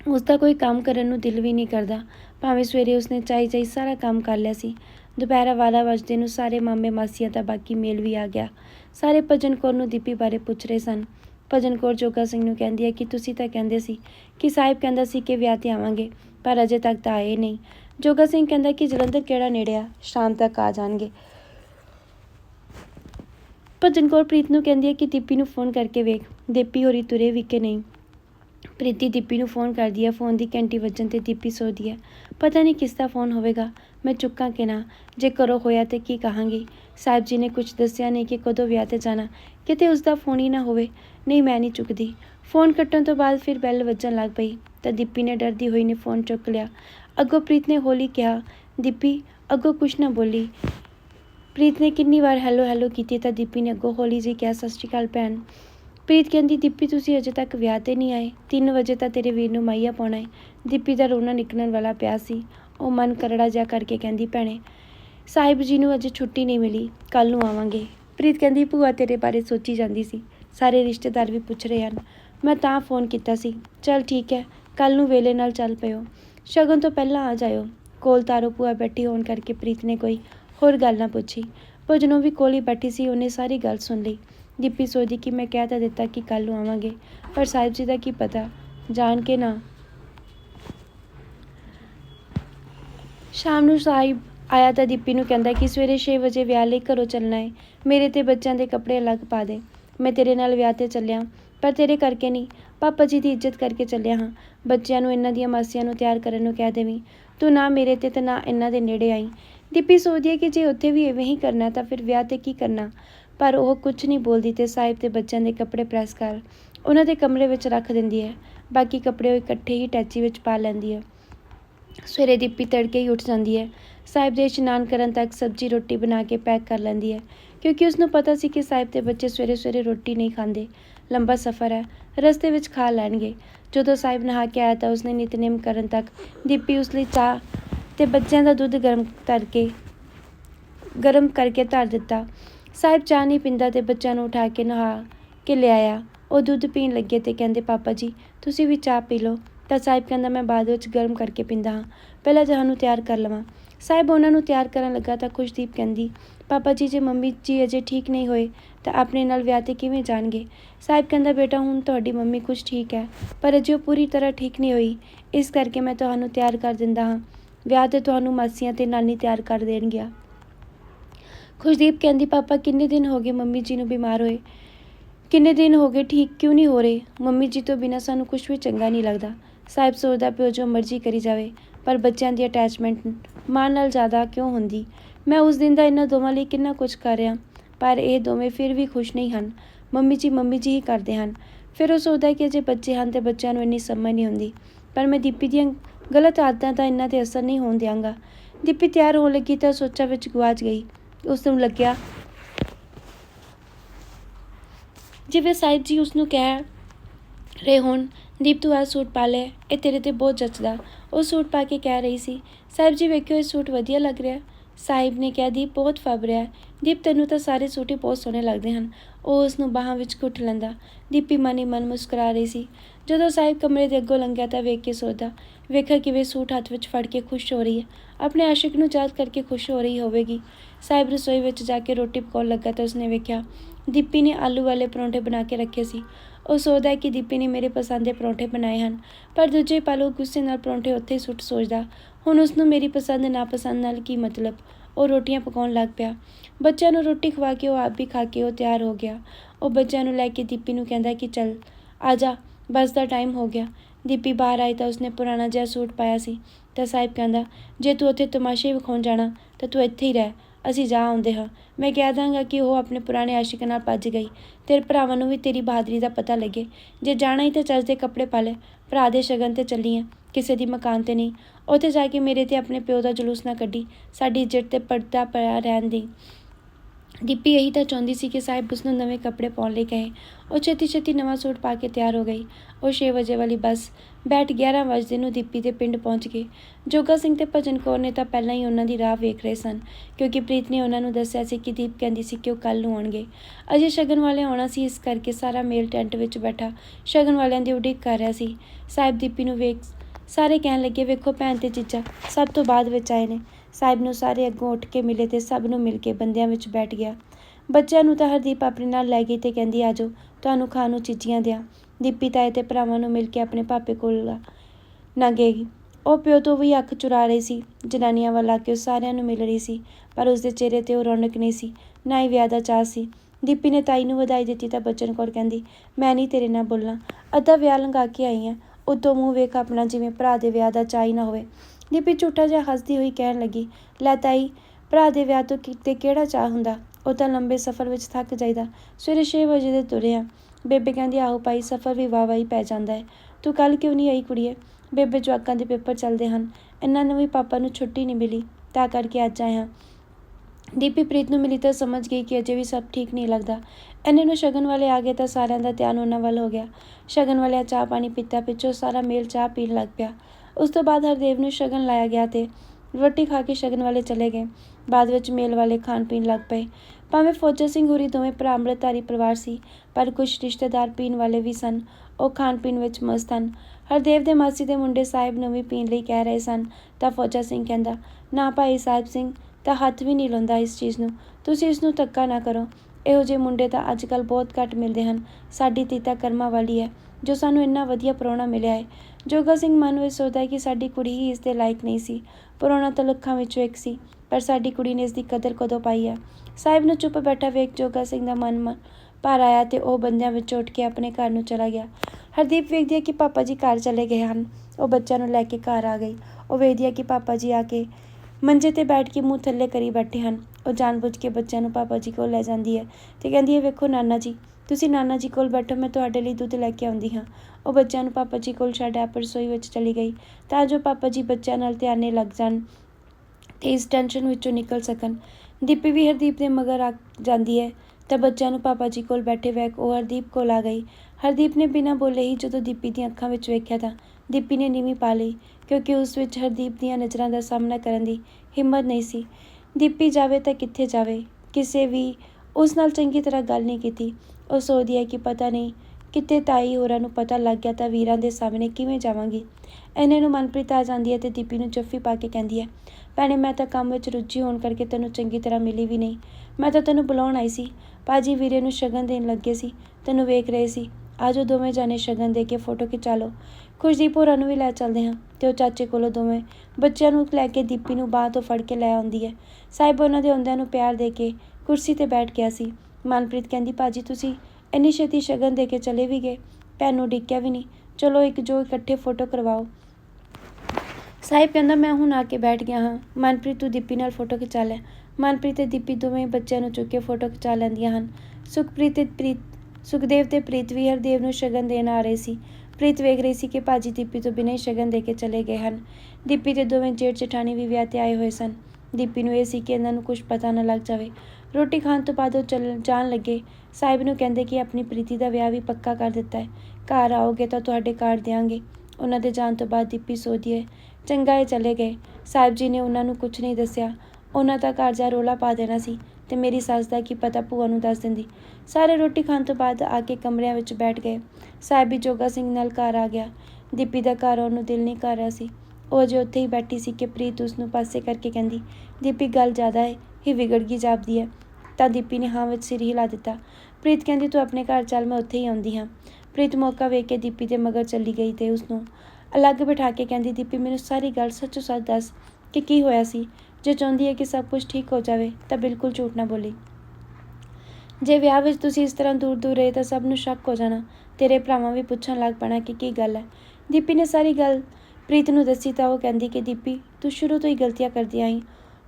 ਉਸ ਦਾ ਕੋਈ ਕੰਮ ਕਰਨ ਨੂੰ ਦਿਲ ਵੀ ਨਹੀਂ ਕਰਦਾ। ਭਾਵੇਂ ਸਵੇਰੇ ਉਸਨੇ ਚਾਈ ਚਾਈ ਸਾਰਾ ਕੰਮ ਕਰ ਲਿਆ ਸੀ। ਦੁਪਹਿਰਾ ਵਾਲਾ ਵਜਦੇ ਨੂੰ ਸਾਰੇ ਮਾਮੇ ਮਾਸੀਆਂ ਦਾ ਬਾਕੀ ਮੇਲ ਵੀ ਆ ਗਿਆ। ਸਾਰੇ ਭਜਨ ਕੌਰ ਨੂੰ ਦੀਪੀ ਬਾਰੇ ਪੁੱਛ ਰਹੇ ਸਨ। ਭਜਨ ਕੌਰ ਜੋਗਾ ਸਿੰਘ ਨੂੰ ਕਹਿੰਦੀ ਹੈ ਕਿ ਤੁਸੀਂ ਤਾਂ ਕਹਿੰਦੇ ਸੀ ਕਿ ਸਾਹਿਬ ਕਹਿੰਦਾ ਸੀ ਕਿ ਵਿਆਹ ਤੇ ਆਵਾਂਗੇ। ਪਰ ਅਜੇ ਤੱਕ ਤਾਂ ਆਏ ਨਹੀਂ। ਜੋਗਾ ਸਿੰਘ ਕਹਿੰਦਾ ਕਿ ਜਲੰਧਰ ਕਿਹੜਾ ਨੇੜੇ ਆ? ਸ਼ਾਮ ਤੱਕ ਆ ਜਾਣਗੇ। ਭਜਨ ਕੌਰ ਪ੍ਰੀਤ ਨੂੰ ਕਹਿੰਦੀ ਹੈ ਕਿ ਦੀਪੀ ਨੂੰ ਫੋਨ ਕਰਕੇ ਵੇਖ। ਦੀਪੀ ਹੋਰੀ ਤੁਰੇ ਵੀ ਕਿ ਨਹੀਂ? ਪ੍ਰੀਤੀ ਦੀਪੀ ਨੂੰ ਫੋਨ ਕਰਦੀ ਹੈ। ਫੋਨ ਦੀ ਘੰਟੀ ਵੱਜਣ ਤੇ ਦੀਪੀ ਸੋਚਦੀ ਹੈ। ਪਤਾ ਨਹੀਂ ਕਿਸ ਦਾ ਫੋਨ ਹੋਵੇਗਾ। ਮੈਂ ਚੁੱਕਾਂ ਕਿ ਨਾ। ਜੇ ਕਰੋ ਹੋਇਆ ਤੇ ਕੀ ਕਹਾਂਗੀ? ਸਾਹਿਬ ਜੀ ਨੇ ਕੁਝ ਦੱਸਿਆ ਨਹੀਂ ਕਿ ਕਦੋਂ ਵਿਆਹ ਤੇ ਜਾਣਾ। ਕਿਤੇ ਉਸ ਦਾ ਫੋਨ ਹੀ ਨਾ ਹੋਵੇ। ਨਹੀਂ, ਮੈਂ ਨਹੀਂ ਚੁੱਕਦੀ। ਫੋਨ ਕੱਟਣ ਤੋਂ ਬਾਅਦ ਫਿਰ ਬੈਲ ਵੱਜਣ ਲੱਗ ਪਈ। ਤਾਂ ਦੀਪੀ ਨੇ ਡਰਦੀ ਹੋਈ ਨੇ ਫੋਨ ਚੁੱਕ ਲਿਆ। ਅੱਗੋਂ ਪ੍ਰੀਤ ਨੇ ਹੌਲੀ ਕਿਹਾ, ਦੀਪੀ, ਅੱਗੋਂ ਕੁਛ ਨਾ ਬੋਲੀ। ਪ੍ਰੀਤ ਨੇ ਕਿੰਨੀ ਵਾਰ ਹੈਲੋ ਹੈਲੋ ਕੀਤੀ ਤਾਂ ਦੀਪੀ ਨੇ ਅੱਗੋਂ ਹੌਲੀ ਜਿਹੀ ਕਿਹਾ, ਸਤਿ ਸ਼੍ਰੀ ਅਕਾਲ ਭੈਣ। ਪ੍ਰੀਤ ਕਹਿੰਦੀ, ਦੀਪੀ, ਤੁਸੀਂ ਅਜੇ ਤੱਕ ਵਿਆਹ ਤੇ ਨਹੀਂ ਆਏ। 3 ਵਜੇ ਤਾਂ ਤੇਰੇ ਵੀਰ ਨੂੰ ਮਾਈਆ ਪਾਉਣਾ ਹੈ ਦੀਪੀ ਦਾ ਰੋਣਾ ਨਿਕਲਣ ਵਾਲਾ ਪਿਆ ਸੀ। ਉਹ ਮਨ ਕਰੜਾ ਜਿਹਾ ਕਰਕੇ ਕਹਿੰਦੀ, ਭੈਣੇ, ਸਾਹਿਬ ਜੀ ਨੂੰ ਅਜੇ ਛੁੱਟੀ ਨਹੀਂ ਮਿਲੀ। ਕੱਲ ਨੂੰ ਆਵਾਂਗੇ। ਪ੍ਰੀਤ ਕਹਿੰਦੀ, ਭੂਆ ਤੇਰੇ ਬਾਰੇ ਸੋਚੀ ਜਾਂਦੀ ਸੀ। ਸਾਰੇ ਰਿਸ਼ਤੇਦਾਰ ਵੀ ਪੁੱਛ ਰਹੇ ਹਨ। ਮੈਂ ਤਾਂ ਫੋਨ ਕੀਤਾ ਸੀ। ਚਲ ਠੀਕ ਹੈ। ਕੱਲ ਨੂੰ ਵੇਲੇ ਨਾਲ ਚੱਲ ਪਿਓ ਸ਼ਗਨ ਤੋਂ ਪਹਿਲਾਂ ਆ ਜਾਇਓ। ਕੋਲ ਤਾਰੋ ਭੂਆ ਬੈਠੀ ਹੋਣ ਕਰਕੇ ਪ੍ਰੀਤ ਨੇ ਕੋਈ ਹੋਰ ਗੱਲ ਨਾ ਪੁੱਛੀ। ਭਜਨੋਂ ਵੀ ਕੋਲ ਹੀ ਬੈਠੀ ਸੀ, ਉਹਨੇ ਸਾਰੀ ਗੱਲ ਸੁਣ ਲਈ। ਦੀਪੀ ਸੋਚਦੀ ਕਿ ਮੈਂ ਕਹਿ ਤਾਂ ਦਿੱਤਾ ਕਿ ਕੱਲ ਨੂੰ ਆਵਾਂਗੇ, ਪਰ ਸਾਹਿਬ ਜੀ ਦਾ ਕੀ ਪਤਾ? ਜਾਣ ਕੇ ਨਾ। ਸ਼ਾਮ ਨੂੰ ਸਾਹਿਬ ਆਇਆ ਤਾਂ ਦੀਪੀ ਨੂੰ ਕਹਿੰਦਾ ਕਿ ਸਵੇਰੇ 6 ਵਜੇ ਵਿਆਹ ਲਈ ਘਰੋਂ ਚੱਲਣਾ ਹੈ ਮੇਰੇ ਤੇ ਬੱਚਿਆਂ ਦੇ ਕੱਪੜੇ ਅਲੱਗ ਪਾ ਦੇ। ਮੈਂ ਤੇਰੇ ਨਾਲ ਵਿਆਹ ਤੇ ਚੱਲਿਆ, ਪਰ ਤੇਰੇ ਕਰਕੇ ਨਹੀਂ। ਪਾਪਾ ਜੀ ਦੀ ਇੱਜ਼ਤ ਕਰਕੇ ਚੱਲਿਆ ਹਾਂ। ਬੱਚਿਆਂ ਨੂੰ, ਇਹਨਾਂ ਦੀਆਂ ਮਾਸੀਆਂ ਨੂੰ ਤਿਆਰ ਕਰਨ ਨੂੰ ਕਹਿ ਦੇਵੀਂ। ਤੂੰ ਨਾ ਮੇਰੇ ਤੇ ਤੇ ਨਾ ਇਹਨਾਂ ਦੇ ਨੇੜੇ ਆਈ। ਦੀਪੀ ਸੋਚਦੀ ਹੈ ਕਿ ਜੇ ਉੱਥੇ ਵੀ ਐਵੇਂ ਹੀ ਕਰਨਾ ਤਾਂ ਫਿਰ ਵਿਆਹ ਤੇ ਕੀ ਕਰਨਾ? ਪਰ ਉਹ ਕੁਝ ਨਹੀਂ ਬੋਲਦੀ ਤੇ ਸਾਹਿਬ ਤੇ ਬੱਚਿਆਂ ਦੇ ਕੱਪੜੇ ਪ੍ਰੈਸ ਕਰ, ਉਹਨਾਂ ਦੇ ਕਮਰੇ ਵਿੱਚ ਰੱਖ ਦਿੰਦੀ ਹੈ। ਬਾਕੀ ਕੱਪੜੇ ਉਹ ਇਕੱਠੇ ਹੀ ਟੈਚੀ ਵਿੱਚ ਪਾ ਲੈਂਦੀ ਹੈ। ਸਵੇਰੇ ਦੀਪੀ ਤੜਕੇ ਹੀ ਉੱਠ ਜਾਂਦੀ ਹੈ। ਸਾਹਿਬ ਦੇ ਇਸ਼ਨਾਨ ਕਰਨ ਤੱਕ ਸਬਜ਼ੀ ਰੋਟੀ ਬਣਾ ਕੇ ਪੈਕ ਕਰ ਲੈਂਦੀ ਹੈ, ਕਿਉਂਕਿ ਉਸ ਨੂੰ ਪਤਾ ਸੀ ਕਿ ਸਾਹਿਬ ਦੇ ਬੱਚੇ ਸਵੇਰੇ ਸਵੇਰੇ ਰੋਟੀ ਨਹੀਂ ਖਾਂਦੇ। ਲੰਬਾ ਸਫ਼ਰ ਹੈ, ਰਸਤੇ ਵਿੱਚ ਖਾ ਲੈਣਗੇ। ਜਦੋਂ ਸਾਹਿਬ ਨਹਾ ਕੇ ਆਇਆ ਤਾਂ ਉਸਨੇ ਨਿਤਨੇਮ ਕਰਨ ਤੱਕ ਦੀਪੀ ਉਸ ਲਈ ਚਾਹ ਤੇ ਬੱਚਿਆਂ ਦਾ ਦੁੱਧ ਗਰਮ ਕਰਕੇ ਗਰਮ ਕਰਕੇ ਧਰ ਦਿੱਤਾ। ਸਾਹਿਬ ਚਾਹ ਨਹੀਂ ਪੀਂਦਾ ਤੇ ਬੱਚਿਆਂ ਨੂੰ ਉਠਾ ਕੇ ਨਹਾ ਕੇ ਲਿਆਇਆ। ਉਹ ਦੁੱਧ ਪੀਣ ਲੱਗੇ ਤੇ ਕਹਿੰਦੇ, ਪਾਪਾ ਜੀ, ਤੁਸੀਂ ਵੀ ਚਾਹ ਪੀ ਲਓ। ਤਾਂ ਸਾਹਿਬ ਕਹਿੰਦਾ, ਮੈਂ ਬਾਅਦ ਵਿੱਚ ਗਰਮ ਕਰਕੇ ਪੀਂਦਾ ਹਾਂ। ਪਹਿਲਾਂ ਤੁਹਾਨੂੰ ਤਿਆਰ ਕਰ ਲਵਾਂ। ਸਾਹਿਬ ਉਹਨਾਂ ਨੂੰ ਤਿਆਰ ਕਰਨ ਲੱਗਾ ਤਾਂ ਖੁਸ਼ਦੀਪ ਕਹਿੰਦੀ, ਪਾਪਾ ਜੀ, ਜੇ ਮੰਮੀ ਜੀ ਅਜੇ ਠੀਕ ਨਹੀਂ ਹੋਏ, ਤਾਂ ਆਪਣੇ ਨਾਲ ਵਿਆਹ ਤੇ ਕਿਵੇਂ ਜਾਣਗੇ? ਸਾਹਿਬ ਕਹਿੰਦਾ, ਬੇਟਾ, ਹੁਣ ਤੁਹਾਡੀ ਮੰਮੀ ਕੁਝ ਠੀਕ ਹੈ, ਪਰ ਅਜੇ ਉਹ ਪੂਰੀ ਤਰ੍ਹਾਂ ਠੀਕ ਨਹੀਂ ਹੋਈ। ਇਸ ਕਰਕੇ ਮੈਂ ਤੁਹਾਨੂੰ ਤਿਆਰ ਕਰ ਦਿੰਦਾ ਹਾਂ। ਵਿਆਹ ਤੇ ਤੁਹਾਨੂੰ ਮਾਸੀਆਂ ਤੇ ਨਾਨੀ ਤਿਆਰ ਕਰ ਦੇਣਗੀਆਂ। ਖੁਸ਼ਦੀਪ ਕਹਿੰਦੀ, ਪਾਪਾ, ਕਿੰਨੇ ਦਿਨ ਹੋ ਗਏ ਮੰਮੀ ਜੀ ਨੂੰ ਬਿਮਾਰ ਹੋਏ? ਕਿੰਨੇ ਦਿਨ ਹੋ ਗਏ ਠੀਕ ਕਿਉਂ ਨਹੀਂ ਹੋ ਰਹੇ? ਮੰਮੀ ਜੀ ਤੋਂ ਬਿਨਾਂ ਸਾਨੂੰ ਕੁਝ ਵੀ ਚੰਗਾ ਨਹੀਂ ਲੱਗਦਾ। ਸਾਹਿਬ ਸੋਚਦਾ ਪਿਓ ਜੋ ਮਰਜ਼ੀ ਕਰੀ ਜਾਵੇ। ਪਰ ਬੱਚਿਆਂ ਦੀ ਅਟੈਚਮੈਂਟ ਮਾਂ ਨਾਲ ਜ਼ਿਆਦਾ ਕਿਉਂ ਹੁੰਦੀ? ਮੈਂ ਉਸ ਦਿਨ ਦਾ ਇਹਨਾਂ ਦੋਵਾਂ ਲਈ ਕਿੰਨਾ ਕੁਝ ਕਰ ਰਿਹਾ, ਪਰ ਇਹ ਦੋਵੇਂ ਫਿਰ ਵੀ ਖੁਸ਼ ਨਹੀਂ ਹਨ। ਮੰਮੀ ਜੀ ਮੰਮੀ ਜੀ ਹੀ ਕਰਦੇ ਹਨ। ਫਿਰ ਉਹ ਸੋਚਦਾ ਕਿ ਜੇ ਬੱਚੇ ਹਨ ਤੇ ਬੱਚਿਆਂ ਨੂੰ ਇੰਨੀ ਸਮਝ ਨਹੀਂ ਹੁੰਦੀ। ਪਰ ਮੈਂ ਦੀਪੀ ਦੀਆਂ ਗਲਤ ਆਦਤਾਂ ਦਾ ਇਹਨਾਂ ਤੇ ਅਸਰ ਨਹੀਂ ਹੋਣ ਦਿਆਂਗਾ। ਦੀਪੀ ਤਿਆਰ ਹੋਣ ਲੱਗੀ ਤਾਂ ਸੋਚਾਂ ਵਿੱਚ ਗੁਆਚ ਗਈ। ਉਸ ਨੂੰ ਲੱਗਿਆ ਜਿਵੇਂ ਸਾਹਿਬ ਜੀ ਉਸ ਨੂੰ ਕਹਿ ਰਹੇ ਹੁਣ ਦੀਪ, ਤੂੰ ਆਹ ਸੂਟ ਪਾ ਲੈ, ਇਹ ਤੇਰੇ ਤੇ ਬਹੁਤ ਜੱਚਦਾ। ਉਹ ਸੂਟ ਪਾ ਕੇ ਕਹਿ ਰਹੀ ਸੀ। ਸਾਹਿਬ ਜੀ, ਵੇਖਿਓ, ਇਹ ਸੂਟ ਵਧੀਆ ਲੱਗ ਰਿਹਾ। ਸਾਹਿਬ ਨੇ ਕਿਹਾ, ਦੀਪ, ਬਹੁਤ ਫੱਬ ਰਿਹਾ। ਦੀਪ, ਤੈਨੂੰ ਤਾਂ ਸਾਰੇ ਸੂਟ ਹੀ ਬਹੁਤ ਸੋਹਣੇ ਲੱਗਦੇ ਹਨ। ਉਹ ਉਸ ਨੂੰ ਬਾਹਾਂ ਵਿੱਚ ਘੁੱਟ ਲੈਂਦਾ। ਦੀਪੀ ਮਨੀ ਮਨ ਮੁਸਕਰਾ ਰਹੀ ਸੀ। ਜਦੋਂ ਸਾਹਿਬ ਕਮਰੇ ਦੇ ਅੱਗੋਂ ਲੰਘਿਆ ਤਾਂ ਵੇਖ ਕੇ ਸੋਚਦਾ ਵੇਖਿਆ ਕਿਵੇਂ ਸੂਟ ਹੱਥ ਵਿੱਚ ਫੜ ਕੇ ਖੁਸ਼ ਹੋ ਰਹੀ ਹੈ। ਆਪਣੇ ਆਸ਼ਿਕ ਨੂੰ ਯਾਦ ਕਰਕੇ ਖੁਸ਼ ਹੋ ਰਹੀ ਹੋਵੇਗੀ। ਸਾਹਿਬ ਰਸੋਈ ਵਿੱਚ ਜਾ ਕੇ ਰੋਟੀ ਪਕਾਉਣ ਲੱਗਾ ਤਾਂ ਉਸਨੇ ਵੇਖਿਆ ਦੀਪੀ ਨੇ ਆਲੂ ਵਾਲੇ ਪਰੌਂਠੇ ਬਣਾ ਕੇ ਰੱਖੇ ਸੀ। ਉਹ ਸੋਚਦਾ ਕਿ ਦੀਪੀ ਨੇ ਮੇਰੇ ਪਸੰਦ ਦੇ ਪਰੌਂਠੇ ਬਣਾਏ ਹਨ, ਪਰ ਦੂਜੇ ਪਲ ਉਹ ਗੁੱਸੇ ਨਾਲ ਪਰੌਂਠੇ ਉੱਥੇ ਹੀ ਸੁੱਟ ਸੋਚਦਾ, ਹੁਣ ਉਸ ਨੂੰ ਮੇਰੀ ਪਸੰਦ ਨਾ ਪਸੰਦ ਨਾਲ ਕੀ ਮਤਲਬ? ਉਹ ਰੋਟੀਆਂ ਪਕਾਉਣ ਲੱਗ ਪਿਆ। ਬੱਚਿਆਂ ਨੂੰ ਰੋਟੀ ਖਵਾ ਕੇ ਉਹ ਆਪ ਵੀ ਖਾ ਕੇ ਉਹ ਤਿਆਰ ਹੋ ਗਿਆ। ਉਹ ਬੱਚਿਆਂ ਨੂੰ ਲੈ ਕੇ ਦੀਪੀ ਨੂੰ ਕਹਿੰਦਾ ਕਿ, ਚੱਲ, ਆ ਜਾ, ਬਸ ਦਾ ਟਾਈਮ ਹੋ ਗਿਆ ਦੀਪੀ ਬਾਹਰ ਆਈ ਤਾਂ ਉਸਨੇ ਪੁਰਾਣਾ ਜਿਹਾ ਸੂਟ ਪਾਇਆ ਸੀ। ਤਾਂ ਸਾਹਿਬ ਕਹਿੰਦਾ, ਜੇ ਤੂੰ ਉੱਥੇ ਤਮਾਸ਼ੇ ਵਿਖਾਉਣ ਜਾਣਾ, ਤਾਂ ਤੂੰ ਇੱਥੇ ਹੀ ਰਹਿ। ਅਸੀਂ ਜਾ ਆਉਂਦੇ ਹਾਂ। ਮੈਂ ਕਹਿ ਦਾਂਗਾ ਕਿ ਉਹ ਆਪਣੇ ਪੁਰਾਣੇ ਆਸ਼ਿਕ ਨਾਲ ਭੱਜ ਗਈ। ਤੇਰੇ ਭਰਾਵਾਂ ਨੂੰ ਵੀ ਤੇਰੀ ਬਹਾਦਰੀ ਦਾ ਪਤਾ ਲੱਗੇ। ਜੇ ਜਾਣਾ ਹੀ ਤਾਂ ਚੱਜ ਦੇ ਕੱਪੜੇ ਪਾ ਲੈ। ਭਰਾ ਦੇ ਸ਼ਗਨ ਤੇ ਚੱਲੀ ਆਂ। ਕਿਸੇ ਦੀ ਮਕਾਨ ਤੇ ਨਹੀਂ। ਉੱਥੇ ਜਾ ਕੇ ਮੇਰੇ ਤੇ ਆਪਣੇ ਪਿਓ ਦਾ ਜਲੂਸ ਨਾ ਕੱਢੀ। ਸਾਡੀ ਇੱਜ਼ਤ ਤੇ ਪਰਦਾ ਪਿਆ ਰਹਿਣ ਦੀ। ਦੀਪੀ ਇਹੀ ਤਾਂ ਚਾਹੁੰਦੀ ਸੀ ਕਿ ਸਾਹਿਬ ਉਸ ਨੂੰ ਨਵੇਂ ਕੱਪੜੇ ਪਾਉਣ ਲਈ ਕਹੇ। ਉਹ ਛੇਤੀ ਛੇਤੀ ਨਵਾਂ ਸੂਟ ਪਾ ਕੇ ਤਿਆਰ ਹੋ ਗਈ। ਉਹ 6 ਵਜੇ ਵਾਲੀ ਬੱਸ ਬੈਠ 11 ਵਜੇ ਨੂੰ ਦੀਪੀ ਦੇ ਪਿੰਡ ਪਹੁੰਚ ਗਏ ਜੋਗਾ ਸਿੰਘ ਤੇ ਭਜਨ ਕੌਰ ਨੇ ਤਾਂ ਪਹਿਲਾਂ ਹੀ ਉਹਨਾਂ ਦੀ ਰਾਹ ਵੇਖ ਰਹੇ ਸਨ, ਕਿਉਂਕਿ ਪ੍ਰੀਤ ਨੇ ਉਹਨਾਂ ਨੂੰ ਦੱਸਿਆ ਸੀ ਕਿ ਦੀਪ ਕਹਿੰਦੀ ਸੀ ਕਿ ਉਹ ਕੱਲ ਨੂੰ ਆਉਣਗੇ। ਅਜੇ ਸ਼ਗਨ ਵਾਲੇ ਆਉਣਾ ਸੀ, ਇਸ ਕਰਕੇ ਸਾਰਾ ਮੇਲ ਟੈਂਟ ਵਿੱਚ ਬੈਠਾ। ਸ਼ਗਨ ਵਾਲਿਆਂ ਦੀ ਉਡੀਕ ਕਰ ਰਿਹਾ ਸੀ। ਸਾਹਿਬ ਦੀਪੀ ਨੂੰ ਵੇਖ, ਸਾਰੇ ਕਹਿਣ ਲੱਗੇ, ਵੇਖੋ ਭੈਣ ਤੇ ਚੀਚਾ ਸਭ ਤੋਂ ਬਾਅਦ ਵਿੱਚ ਆਏ ਨੇ। ਸਾਹਿਬ ਨੂੰ ਸਾਰੇ ਅੱਗੋਂ ਉੱਠ ਕੇ ਮਿਲੇ ਤੇ ਸਭ ਨੂੰ ਮਿਲ ਕੇ ਬੰਦਿਆਂ ਵਿੱਚ ਬੈਠ ਗਿਆ। ਬੱਚਿਆਂ ਨੂੰ ਤਾਂ ਹਰਦੀਪ ਆਪਣੇ ਨਾਲ ਲੈ ਗਈ ਤੇ ਕਹਿੰਦੀ ਆਜੋ ਤੁਹਾਨੂੰ ਖਾਣ ਨੂੰ ਚੀਜ਼ੀਆਂ ਦਿਆਂ। ਦੀਪੀ ਤਾਏ ਤੇ ਭਰਾਵਾਂ ਨੂੰ ਮਿਲ ਕੇ ਆਪਣੇ ਪਾਪੇ ਕੋਲ ਨਾ ਗਈ ਉਹ ਪਿਓ ਤੋਂ ਵੀ ਅੱਖ ਚੁਰਾ ਰਹੀ ਸੀ, ਜਨਾਨੀਆਂ ਵੱਲ ਆ ਕੇ ਉਹ ਸਾਰਿਆਂ ਨੂੰ ਮਿਲ ਰਹੀ ਸੀ, ਪਰ ਉਸਦੇ ਚਿਹਰੇ ਤੇ ਉਹ ਰੌਣਕ ਨਹੀਂ ਸੀ, ਨਾ ਹੀ ਵਿਆਹ ਦਾ ਚਾਹ ਸੀ। ਦੀਪੀ ਨੇ ਤਾਈ ਨੂੰ ਵਧਾਈ ਦਿੱਤੀ ਤਾਂ ਬਚਨ ਕੌਰ ਕਹਿੰਦੀ, ਮੈਂ ਨਹੀਂ ਤੇਰੇ ਨਾਲ ਬੋਲਣਾ ਅੱਧਾ ਵਿਆਹ ਲੰਘਾ ਕੇ ਆਈ ਆ ਉਤੋਂ ਮੂੰਹ ਵੇਖ ਆਪਣਾ ਜਿਵੇਂ ਭਰਾ ਦੇ ਵਿਆਹ ਦਾ ਚਾਈ ਨਾ ਹੋਵੇ। ਦੀਪੀ ਝੂਠਾ ਜਿਹਾ ਹੱਸਦੀ ਹੋਈ ਕਹਿਣ ਲੱਗੀ, ਲੈ ਤਾਈ, ਭਰਾ ਦੇ ਵਿਆਹ ਤੋਂ ਕਿਤੇ ਕਿਹੜਾ ਚਾਹ ਹੁੰਦਾ? ਉਹ ਤਾਂ ਲੰਬੇ ਸਫ਼ਰ ਵਿੱਚ ਥੱਕ ਜਾਈਦਾ। ਸਵੇਰੇ 6 ਵਜੇ ਦੇ ਤੁਰੇ ਆ। ਬੇਬੇ ਕਹਿੰਦੀ, ਆਹੋ ਪਾਈ ਸਫ਼ਰ ਵੀ ਵਾਹ ਵਾਹੀ ਪੈ ਜਾਂਦਾ ਹੈ ਤੂੰ ਕੱਲ ਕਿਉਂ ਨਹੀਂ ਆਈ ਕੁੜੀਏ? ਬੇਬੇ ਜਵਾਕਾਂ ਦੇ ਪੇਪਰ ਚੱਲਦੇ ਹਨ। ਇਹਨਾਂ ਨੂੰ ਵੀ ਪਾਪਾ ਨੂੰ ਛੁੱਟੀ ਨਹੀਂ ਮਿਲੀ। ਤਾਂ ਕਰਕੇ ਅੱਜ ਆਏ ਹਾਂ। ਦੀਪੀ ਪ੍ਰੀਤ ਨੂੰ ਮਿਲੀ ਤਾਂ ਸਮਝ ਗਈ ਕਿ ਅਜੇ ਵੀ ਸਭ ਠੀਕ ਨਹੀਂ ਲੱਗਦਾ। ਇਹਨੇ ਨੂੰ ਸ਼ਗਨ ਵਾਲੇ ਆ ਗਏ ਤਾਂ ਸਾਰਿਆਂ ਦਾ ਧਿਆਨ ਉਹਨਾਂ ਵੱਲ ਹੋ ਗਿਆ। ਸ਼ਗਨ ਵਾਲਿਆਂ ਚਾਹ ਪਾਣੀ ਪੀਤਾ ਪਿੱਛੋਂ ਸਾਰਾ ਮੇਲ ਚਾਹ ਪੀਣ ਲੱਗ ਪਿਆ। ਉਸ ਤੋਂ ਬਾਅਦ ਹਰਦੇਵ ਨੂੰ ਸ਼ਗਨ ਲਾਇਆ ਗਿਆ ਤੇ ਰੋਟੀ ਖਾ ਕੇ ਸ਼ਗਨ ਵਾਲੇ ਚਲੇ ਗਏ। ਬਾਅਦ ਵਿੱਚ ਮੇਲ ਵਾਲੇ ਖਾਣ ਪੀਣ ਲੱਗ ਪਏ। ਭਾਵੇਂ ਫੌਜਾ ਸਿੰਘ ਹੋਰੀ ਦੋਵੇਂ ਭਰਾ ਅੰਮ੍ਰਿਤਧਾਰੀ ਪਰਿਵਾਰ ਸੀ, ਪਰ ਕੁਝ ਰਿਸ਼ਤੇਦਾਰ ਪੀਣ ਵਾਲੇ ਵੀ ਸਨ। ਉਹ ਖਾਣ ਪੀਣ ਵਿੱਚ ਮਸਤ ਹਨ। ਹਰਦੇਵ ਦੇ ਮਾਸੀ ਦੇ ਮੁੰਡੇ ਸਾਹਿਬ ਨੂੰ ਵੀ ਪੀਣ ਲਈ ਕਹਿ ਰਹੇ ਸਨ, ਤਾਂ ਫੌਜਾ ਸਿੰਘ ਕਹਿੰਦਾ, ਨਾ ਭਾਈ ਸਾਹਿਬ ਸਿੰਘ, ਤਾਂ ਹੱਥ ਵੀ ਨਹੀਂ ਲਾਉਂਦਾ ਇਸ ਚੀਜ਼ ਨੂੰ। ਤੁਸੀਂ ਇਸ ਨੂੰ ਧੱਕਾ ਨਾ ਕਰੋ। ਇਹੋ ਜਿਹੇ ਮੁੰਡੇ ਤਾਂ ਅੱਜ ਕੱਲ੍ਹ ਬਹੁਤ ਘੱਟ ਮਿਲਦੇ ਹਨ। ਸਾਡੀ ਤੀਤਾ ਕਰਮਾਂ ਵਾਲੀ ਹੈ, ਜੋ ਸਾਨੂੰ ਇੰਨਾ ਵਧੀਆ ਪ੍ਰਾਹੁਣਾ ਮਿਲਿਆ ਹੈ। ਜੋਗਾ ਸਿੰਘ ਮਨ ਵਿੱਚ ਸੋਚਦਾ ਹੈ ਕਿ ਸਾਡੀ ਕੁੜੀ ਹੀ ਇਸ ਦੇ ਲਾਇਕ ਨਹੀਂ ਸੀ ਪ੍ਰਾਹੁਣਾ ਤਾਂ ਲੱਖਾਂ ਵਿੱਚੋਂ ਇੱਕ ਸੀ, ਪਰ ਸਾਡੀ ਕੁੜੀ ਨੇ ਇਸ ਦੀ ਕਦਰ ਕਦੋਂ ਪਾਈ ਹੈ? ਸਾਹਿਬ ਨੂੰ ਚੁੱਪ ਬੈਠਾ ਵੇਖ ਜੋਗਾ ਸਿੰਘ ਦਾ ਮਨ ਮ- ਭਰ ਆਇਆ ਤੇ ਉਹ ਬੰਦਿਆਂ ਵਿੱਚ ਉੱਠ ਕੇ ਆਪਣੇ ਘਰ ਨੂੰ ਚਲਾ ਗਿਆ। ਹਰਦੀਪ ਵੇਖਦੀ ਹੈ ਕਿ ਪਾਪਾ ਜੀ ਘਰ ਚਲੇ ਗਏ ਹਨ। ਉਹ ਬੱਚਿਆਂ ਨੂੰ ਲੈ ਕੇ ਘਰ ਆ ਗਈ। ਉਹ ਵੇਖਦੀ ਹੈ ਕਿ ਪਾਪਾ ਜੀ ਆ ਕੇ ਮੰਜੇ ਤੇ ਬੈਠ ਕੇ ਮੂੰਹ ਥੱਲੇ ਕਰੀ ਬੈਠੇ ਹਨ। ਉਹ ਜਾਣਬੁੱਝ ਕੇ ਬੱਚਿਆਂ ਨੂੰ ਪਾਪਾ ਜੀ ਕੋਲ ਲੈ ਜਾਂਦੀ ਹੈ ਤੇ ਕਹਿੰਦੀ ਹੈ, ਵੇਖੋ ਨਾਨਾ ਜੀ ਤੁਸੀਂ ਨਾਨਾ ਜੀ ਕੋਲ ਬੈਠੋ, ਮੈਂ ਤੁਹਾਡੇ ਲਈ ਦੁੱਧ ਲੈ ਕੇ ਆਉਂਦੀ ਹਾਂ। ਉਹ ਬੱਚਿਆਂ ਨੂੰ ਪਾਪਾ ਜੀ ਕੋਲ ਛੱਡ ਆਪ ਰਸੋਈ ਵਿੱਚ ਚਲੀ ਗਈ। ਤਾਂ ਜੋ ਪਾਪਾ ਜੀ ਬੱਚਿਆਂ ਨਾਲ ਧਿਆਨੇ ਲੱਗ ਜਾਣ ਤੇ ਇਸ ਟੈਨਸ਼ਨ ਵਿੱਚੋਂ ਨਿਕਲ ਸਕਣ। ਦੀਪੀ ਵੀ ਹਰਦੀਪ ਦੇ ਮਗਰ ਆ ਜਾਂਦੀ ਹੈ। ਤਾਂ ਬੱਚਿਆਂ ਨੂੰ ਪਾਪਾ ਜੀ ਕੋਲ ਬੈਠੇ ਵੇਖ ਉਹ ਹਰਦੀਪ ਕੋਲ ਆ ਗਈ। ਹਰਦੀਪ ਨੇ ਬਿਨਾਂ ਬੋਲੇ ਹੀ ਜਦੋਂ ਦੀਪੀ ਦੀਆਂ ਅੱਖਾਂ ਵਿੱਚ ਵੇਖਿਆ ਤਾਂ ਦੀਪੀ ਨੇ ਨੀਵੀਂ ਪਾ ਲਈ, ਕਿਉਂਕਿ ਉਸ ਵਿੱਚ ਹਰਦੀਪ ਦੀਆਂ ਨਜ਼ਰਾਂ ਦਾ ਸਾਹਮਣਾ ਕਰਨ ਦੀ ਹਿੰਮਤ ਨਹੀਂ ਸੀ। ਦੀਪੀ ਜਾਵੇ ਤਾਂ ਕਿੱਥੇ ਜਾਵੇ? ਕਿਸੇ ਵੀ ਉਸ ਨਾਲ ਚੰਗੀ ਤਰ੍ਹਾਂ ਗੱਲ ਨਹੀਂ ਕੀਤੀ। ਉਹ ਸੋਚਦੀ ਹੈ ਕਿ ਪਤਾ ਨਹੀਂ ਕਿਤੇ ਤਾਈ ਹੋਰਾਂ ਨੂੰ ਪਤਾ ਲੱਗ ਗਿਆ ਤਾਂ ਵੀਰਾਂ ਦੇ ਸਾਹਮਣੇ ਕਿਵੇਂ ਜਾਵਾਂਗੀ। ਇਹਨੇ ਨੂੰ ਮਨਪ੍ਰੀਤ ਆ ਜਾਂਦੀ ਹੈ ਤੇ ਦੀਪੀ ਨੂੰ ਜੱਫੀ ਪਾ ਕੇ ਕਹਿੰਦੀ ਹੈ, ਭੈਣੇ, ਮੈਂ ਤਾਂ ਕੰਮ ਵਿੱਚ ਰੁੱਝੀ ਹੋਣ ਕਰਕੇ ਤੈਨੂੰ ਚੰਗੀ ਤਰ੍ਹਾਂ ਮਿਲੀ ਵੀ ਨਹੀਂ। ਮੈਂ ਤਾਂ ਤੈਨੂੰ ਬੁਲਾਉਣ ਆਈ ਸੀ। ਪਾਜੀ ਵੀਰੇ ਨੂੰ ਸ਼ਗਨ ਦੇਣ ਲੱਗੇ ਸੀ। ਤੈਨੂੰ ਵੇਖ ਰਹੇ ਸੀ। ਆਜੋ ਦੋਵੇਂ ਜਾਣੇ ਸ਼ਗਨ ਦੇ ਕੇ ਫੋਟੋ ਖਿਚਾ ਲਓ। ਖੁਸ਼ਦੀਪ ਹੋਰਾਂ ਨੂੰ ਵੀ ਲੈ ਚੱਲਦੇ ਹਾਂ ਤੇ ਉਹ ਚਾਚੇ ਕੋਲੋਂ ਦੋਵੇਂ ਬੱਚਿਆਂ ਨੂੰ ਲੈ ਕੇ ਦੀਪੀ ਨੂੰ ਬਾਹ ਤੋਂ ਫੜ ਕੇ ਲੈ ਆਉਂਦੀ ਹੈ। ਸਾਹਿਬ ਉਹਨਾਂ ਦੇ ਆਉਂਦਿਆਂ ਨੂੰ ਪਿਆਰ ਦੇ ਕੇ ਕੁਰਸੀ ਤੇ ਬੈਠ ਗਿਆ ਸੀ। ਮਨਪ੍ਰੀਤ ਕਹਿੰਦੀ, ਭਾਜੀ, ਤੁਸੀਂ ਇੰਨੀ ਛੇਤੀ ਸ਼ਗਨ ਦੇ ਕੇ ਚਲੇ ਵੀ ਗਏ। ਭੈਣ ਨੂੰ ਡਿੱਕਿਆ ਵੀ ਨਹੀਂ। ਚਲੋ, ਇੱਕ ਜੋ ਇਕੱਠੇ ਫੋਟੋ ਕਰਵਾਓ। ਸਾਹਿਬ ਕਹਿੰਦਾ, ਮੈਂ ਹੁਣ ਆ ਕੇ ਬੈਠ ਗਿਆ ਹਾਂ। ਮਨਪ੍ਰੀਤ, ਤੂੰ ਦੀਪੀ ਨਾਲ ਫੋਟੋ ਖਿਚਾ ਲੈ। ਮਨਪ੍ਰੀਤ ਤੇ ਦੀਪੀ ਦੋਵੇਂ ਬੱਚਿਆਂ ਨੂੰ ਚੁੱਕ ਕੇ ਫੋਟੋ ਖਿਚਾ ਲੈਂਦੀਆਂ ਹਨ। ਸੁਖਪ੍ਰੀਤ ਤੇ ਪ੍ਰੀਤ, ਸੁਖਦੇਵ ਤੇ ਪ੍ਰੀਤ ਵੀ ਹਰਦੇਵ ਨੂੰ ਸ਼ਗਨ ਦੇਣ ਆ ਰਹੇ ਸੀ। ਪ੍ਰੀਤ ਵੇਖ ਰਹੀ ਸੀ ਕਿ ਭਾਜੀ ਦੀਪੀ ਤੋਂ ਬਿਨਾਂ ਹੀ ਸ਼ਗਨ ਦੇ ਕੇ ਚਲੇ ਗਏ ਹਨ। ਦੀਪੀ ਤੇ ਦੋਵੇਂ ਜੇਠ ਜਠਾਣੀ ਵੀ ਵਿਆਹ ਤੇ ਆਏ ਹੋਏ ਸਨ। ਦੀਪੀ ਨੂੰ ਇਹ ਸੀ ਕਿ ਇਹਨਾਂ ਨੂੰ ਕੁਝ ਪਤਾ ਨਾ ਲੱਗ ਜਾਵੇ। ਰੋਟੀ ਖਾਣ ਤੋਂ ਬਾਅਦ ਉਹ ਚੱਲ, ਜਾਣ ਲੱਗੇ। ਸਾਹਿਬ ਨੂੰ ਕਹਿੰਦੇ ਕਿ ਆਪਣੀ ਪ੍ਰੀਤੀ ਦਾ ਵਿਆਹ ਵੀ ਪੱਕਾ ਕਰ ਦਿੱਤਾ ਹੈ। ਘਰ ਆਓਗੇ ਤਾਂ ਤੁਹਾਡੇ ਕਾਰਡ ਦਿਆਂਗੇ। ਉਹਨਾਂ ਦੇ ਜਾਣ ਤੋਂ ਬਾਅਦ ਦੀਪੀ ਸੋਚਦੀ ਹੈ, ਚੰਗਾ ਇਹ ਚਲੇ ਗਏ। ਸਾਹਿਬ ਜੀ ਨੇ ਉਹਨਾਂ ਨੂੰ ਕੁਝ ਨਹੀਂ ਦੱਸਿਆ। ਉਹਨਾਂ ਦਾ ਘਰ ਜਾ ਰੋਲਾ ਪਾ ਦੇਣਾ ਸੀ ਤੇ ਮੇਰੀ ਸੱਸ ਦਾ ਕੀ ਪਤਾ ਭੂਆ ਨੂੰ ਦੱਸ ਦਿੰਦੀ। ਸਾਰੇ ਰੋਟੀ ਖਾਣ ਤੋਂ ਬਾਅਦ ਆ ਕੇ ਕਮਰਿਆਂ ਵਿੱਚ ਬੈਠ ਗਏ। ਸਾਹਿਬ ਵੀ ਜੋਗਾ ਸਿੰਘ ਨਾਲ ਘਰ ਆ ਗਿਆ। ਦੀਪੀ ਦਾ ਘਰ ਉਹਨੂੰ ਦਿਲ ਨਹੀਂ ਕਰ ਰਿਹਾ ਸੀ। ਉਹ ਜੇ ਉੱਥੇ ਹੀ ਬੈਠੀ ਸੀ ਕਿ ਪ੍ਰੀਤ ਉਸ ਨੂੰ ਪਾਸੇ ਕਰਕੇ ਕਹਿੰਦੀ, ਦੀਪੀ, ਗੱਲ ਜ਼ਿਆਦਾ ਹੈ। ਹੀ ਵਿਗੜ ਗਈ ਜਾਪਦੀ ਹੈ। ਤਾਂ ਦੀਪੀ ਨੇ ਹਾਂ ਵਿੱਚ ਸਿਰ ਹਿਲਾ ਦਿੱਤਾ। ਪ੍ਰੀਤ ਕਹਿੰਦੀ, ਤੂੰ ਆਪਣੇ ਘਰ ਚੱਲ, ਮੈਂ ਉੱਥੇ ਹੀ ਆਉਂਦੀ ਹਾਂ। ਪ੍ਰੀਤ ਮੌਕਾ ਵੇਖ ਕੇ ਦੀਪੀ ਦੇ ਮਗਰ ਚੱਲੀ ਗਈ ਤੇ ਉਸ ਨੂੰ ਅਲੱਗ ਬਿਠਾ ਕੇ ਕਹਿੰਦੀ, ਦੀਪੀ, ਮੈਨੂੰ ਸਾਰੀ ਗੱਲ ਸੱਚੋ ਸੱਚ ਦੱਸ ਕਿ ਕੀ ਹੋਇਆ ਸੀ? ਜੇ ਚਾਹੁੰਦੀ ਹੈ ਕਿ ਸਭ ਕੁਝ ਠੀਕ ਹੋ ਜਾਵੇ, ਤਾਂ ਬਿਲਕੁਲ ਝੂਠ ਨਾ ਬੋਲੀ। ਜੇ ਵਿਆਹ ਵਿੱਚ ਤੁਸੀਂ ਇਸ ਤਰ੍ਹਾਂ ਦੂਰ ਦੂਰ ਰਹੇ ਤਾਂ ਸਭ ਨੂੰ ਸ਼ੱਕ ਹੋ ਜਾਣਾ। ਤੇਰੇ ਭਰਾਵਾਂ ਵੀ ਪੁੱਛਣ ਲੱਗ ਪੈਣਾ ਕਿ ਕੀ ਗੱਲ ਹੈ। ਦੀਪੀ ਨੇ ਸਾਰੀ ਗੱਲ ਪ੍ਰੀਤ ਨੂੰ ਦੱਸੀ ਤਾਂ ਉਹ ਕਹਿੰਦੀ ਕਿ, ਦੀਪੀ, ਤੂੰ ਸ਼ੁਰੂ ਤੋਂ ਹੀ ਗਲਤੀਆਂ ਕਰਦੀ ਆਈ।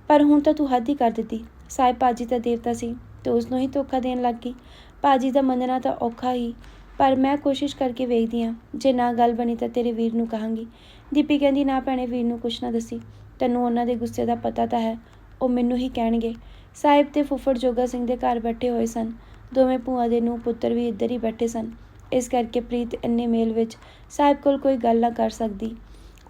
ਪਰ ਹੁਣ ਤਾਂ ਤੂੰ ਹੱਦ ਹੀ ਕਰ ਦਿੱਤੀ। ਸਾਹਿਬ ਪਾਜੀ ਦਾ ਦੇਵਤਾ ਸੀ ਤੇ ਉਸ ਨੂੰ ਹੀ ਧੋਖਾ ਦੇਣ ਲੱਗ ਗਈ। ਪਾਜੀ ਦਾ ਮੰਨਣਾ ਤਾਂ ਔਖਾ ਹੀ, ਪਰ ਮੈਂ ਕੋਸ਼ਿਸ਼ ਕਰਕੇ ਵੇਖਦੀ ਹਾਂ। ਜੇ ਨਾ ਗੱਲ ਬਣੀ ਤਾਂ ਤੇਰੇ ਵੀਰ ਨੂੰ ਕਹਾਂਗੀ। ਦੀਪੀ ਕਹਿੰਦੀ, ਨਾ ਭੈਣੇ, ਵੀਰ ਨੂੰ ਕੁਛ ਨਾ ਦੱਸੀ। ਤੈਨੂੰ ਉਹਨਾਂ ਦੇ ਗੁੱਸੇ ਦਾ ਪਤਾ ਤਾਂ ਹੈ। ਉਹ ਮੈਨੂੰ ਹੀ ਕਹਿਣਗੇ। ਸਾਹਿਬ ਤੇ ਫੁੱਫੜ ਜੋਗਾ ਸਿੰਘ ਦੇ ਘਰ ਬੈਠੇ ਹੋਏ ਸਨ। ਦੋਵੇਂ ਭੂਆ ਦੇ ਨੂੰ ਪੁੱਤਰ ਵੀ ਇੱਧਰ ਹੀ ਬੈਠੇ ਸਨ। ਇਸ ਕਰਕੇ ਪ੍ਰੀਤ ਇੰਨੇ ਮੇਲ ਵਿੱਚ ਸਾਹਿਬ ਕੋਲ ਕੋਈ ਗੱਲ ਨਾ ਕਰ ਸਕਦੀ।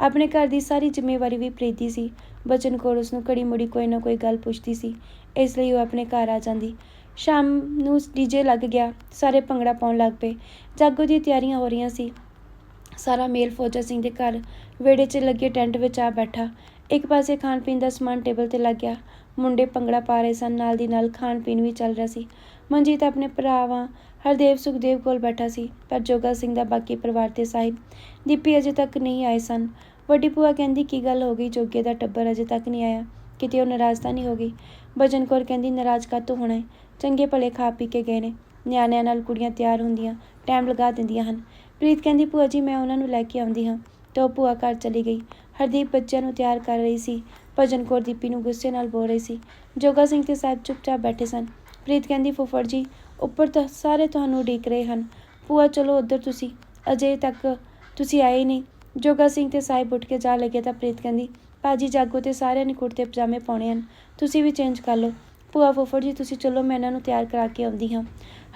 ਆਪਣੇ ਘਰ ਦੀ ਸਾਰੀ ਜ਼ਿੰਮੇਵਾਰੀ ਵੀ ਪ੍ਰੀਤ ਦੀ ਸੀ। ਬਚਨ ਕੋਲ ਉਸ ਨੂੰ ਘੜੀ ਮੁੜੀ ਕੋਈ ਨਾ ਕੋਈ ਗੱਲ ਪੁੱਛਦੀ ਸੀ। ਇਸ ਲਈ ਉਹ ਆਪਣੇ ਘਰ ਆ ਜਾਂਦੀ। ਸ਼ਾਮ ਨੂੰ ਡੀਜੇ ਲੱਗ ਗਿਆ। ਸਾਰੇ ਭੰਗੜਾ ਪਾਉਣ ਲੱਗ ਪਏ। ਜਾਗੋ ਦੀ ਤਿਆਰੀਆਂ ਹੋ ਰਹੀਆਂ ਸੀ। ਸਾਰਾ ਮੇਲ ਫੌਜਾ ਸਿੰਘ ਦੇ ਘਰ ਵਿਹੜੇ 'ਚ ਲੱਗੇ ਟੈਂਟ ਵਿੱਚ ਆ ਬੈਠਾ। ਇੱਕ ਪਾਸੇ ਖਾਣ ਪੀਣ ਦਾ ਸਮਾਨ ਟੇਬਲ ਤੇ ਲੱਗ ਗਿਆ। ਮੁੰਡੇ ਭੰਗੜਾ ਪਾ ਰਹੇ ਸਨ। ਨਾਲ ਦੀ ਨਾਲ ਖਾਣ ਪੀਣ ਵੀ ਚੱਲ ਰਿਹਾ ਸੀ। ਮਨਜੀਤ ਆਪਣੇ ਭਰਾਵਾਂ ਹਰਦੇਵ ਸੁਖਦੇਵ ਕੋਲ ਬੈਠਾ ਸੀ। ਪਰ ਜੋਗਾ ਸਿੰਘ ਦਾ ਬਾਕੀ ਪਰਿਵਾਰ ਤੇ ਸਾਹਿਬ ਦੀਪੀ ਅਜੇ ਤੱਕ ਨਹੀਂ ਆਏ ਸਨ। ਵੱਡੀ ਭੂਆ ਕਹਿੰਦੀ, ਕੀ ਗੱਲ ਹੋ ਗਈ? ਜੋਗੇ ਦਾ ਟੱਬਰ ਅਜੇ ਤੱਕ ਨਹੀਂ ਆਇਆ। ਕਿਤੇ ਉਹ ਨਾਰਾਜ਼ ਤਾਂ ਨਹੀਂ ਹੋ ਗਈ? ਭਜਨ ਕੌਰ ਕਹਿੰਦੀ, ਨਾਰਾਜ਼ ਕਾਹਤੋਂ ਹੋਣਾ ਹੈ ਚੰਗੇ ਭਲੇ ਖਾ ਪੀ ਕੇ ਗਏ ਨੇ। ਨਿਆਣਿਆਂ ਨਾਲ ਕੁੜੀਆਂ ਤਿਆਰ ਹੁੰਦੀਆਂ, ਟਾਈਮ ਲਗਾ ਦਿੰਦੀਆਂ ਹਨ। ਪ੍ਰੀਤ ਕਹਿੰਦੀ, ਭੂਆ ਜੀ, ਮੈਂ ਉਹਨਾਂ ਨੂੰ ਲੈ ਕੇ ਆਉਂਦੀ ਹਾਂ। ਤੇ ਉਹ ਭੂਆ ਘਰ ਚਲੀ ਗਈ। ਹਰਦੀਪ ਬੱਚਿਆਂ ਨੂੰ ਤਿਆਰ ਕਰ ਰਹੀ ਸੀ। ਭਜਨ ਕੌਰ ਦੀਪੀ ਨੂੰ ਗੁੱਸੇ ਨਾਲ ਬੋਲ ਰਹੀ ਸੀ। ਜੋਗਾ ਸਿੰਘ ਤੇ ਸਾਹਿਬ ਚੁੱਪਚਾਪ ਬੈਠੇ ਸਨ। ਪ੍ਰੀਤ ਕਹਿੰਦੀ, ਫੁੱਫੜ ਜੀ, ਉੱਪਰ ਤਾਂ ਸਾਰੇ ਤੁਹਾਨੂੰ ਉਡੀਕ ਰਹੇ ਹਨ। ਭੂਆ, ਚਲੋ ਉੱਧਰ ਤੁਸੀਂ। ਅਜੇ ਤੱਕ ਤੁਸੀਂ ਆਏ ਹੀ ਨਹੀਂ। ਜੋਗਾ ਸਿੰਘ ਤੇ ਸਾਹਿਬ ਉੱਠ ਕੇ ਜਾ ਲੱਗੇ ਤਾਂ ਪ੍ਰੀਤ ਕਹਿੰਦੀ, ਭਾਜੀ, ਜਾਗੋ ਤੇ ਸਾਰਿਆਂ ਨੇ ਕੁੜਤੇ ਪਜਾਮੇ ਪਾਉਣੇ ਹਨ। ਤੁਸੀਂ ਵੀ ਚੇਂਜ ਕਰ ਲਓ। ਭੂਆ ਫੁੱਫੜ ਜੀ, ਤੁਸੀਂ ਚਲੋ, ਮੈਂ ਇਹਨਾਂ ਨੂੰ ਤਿਆਰ ਕਰਾ ਕੇ ਆਉਂਦੀ ਹਾਂ।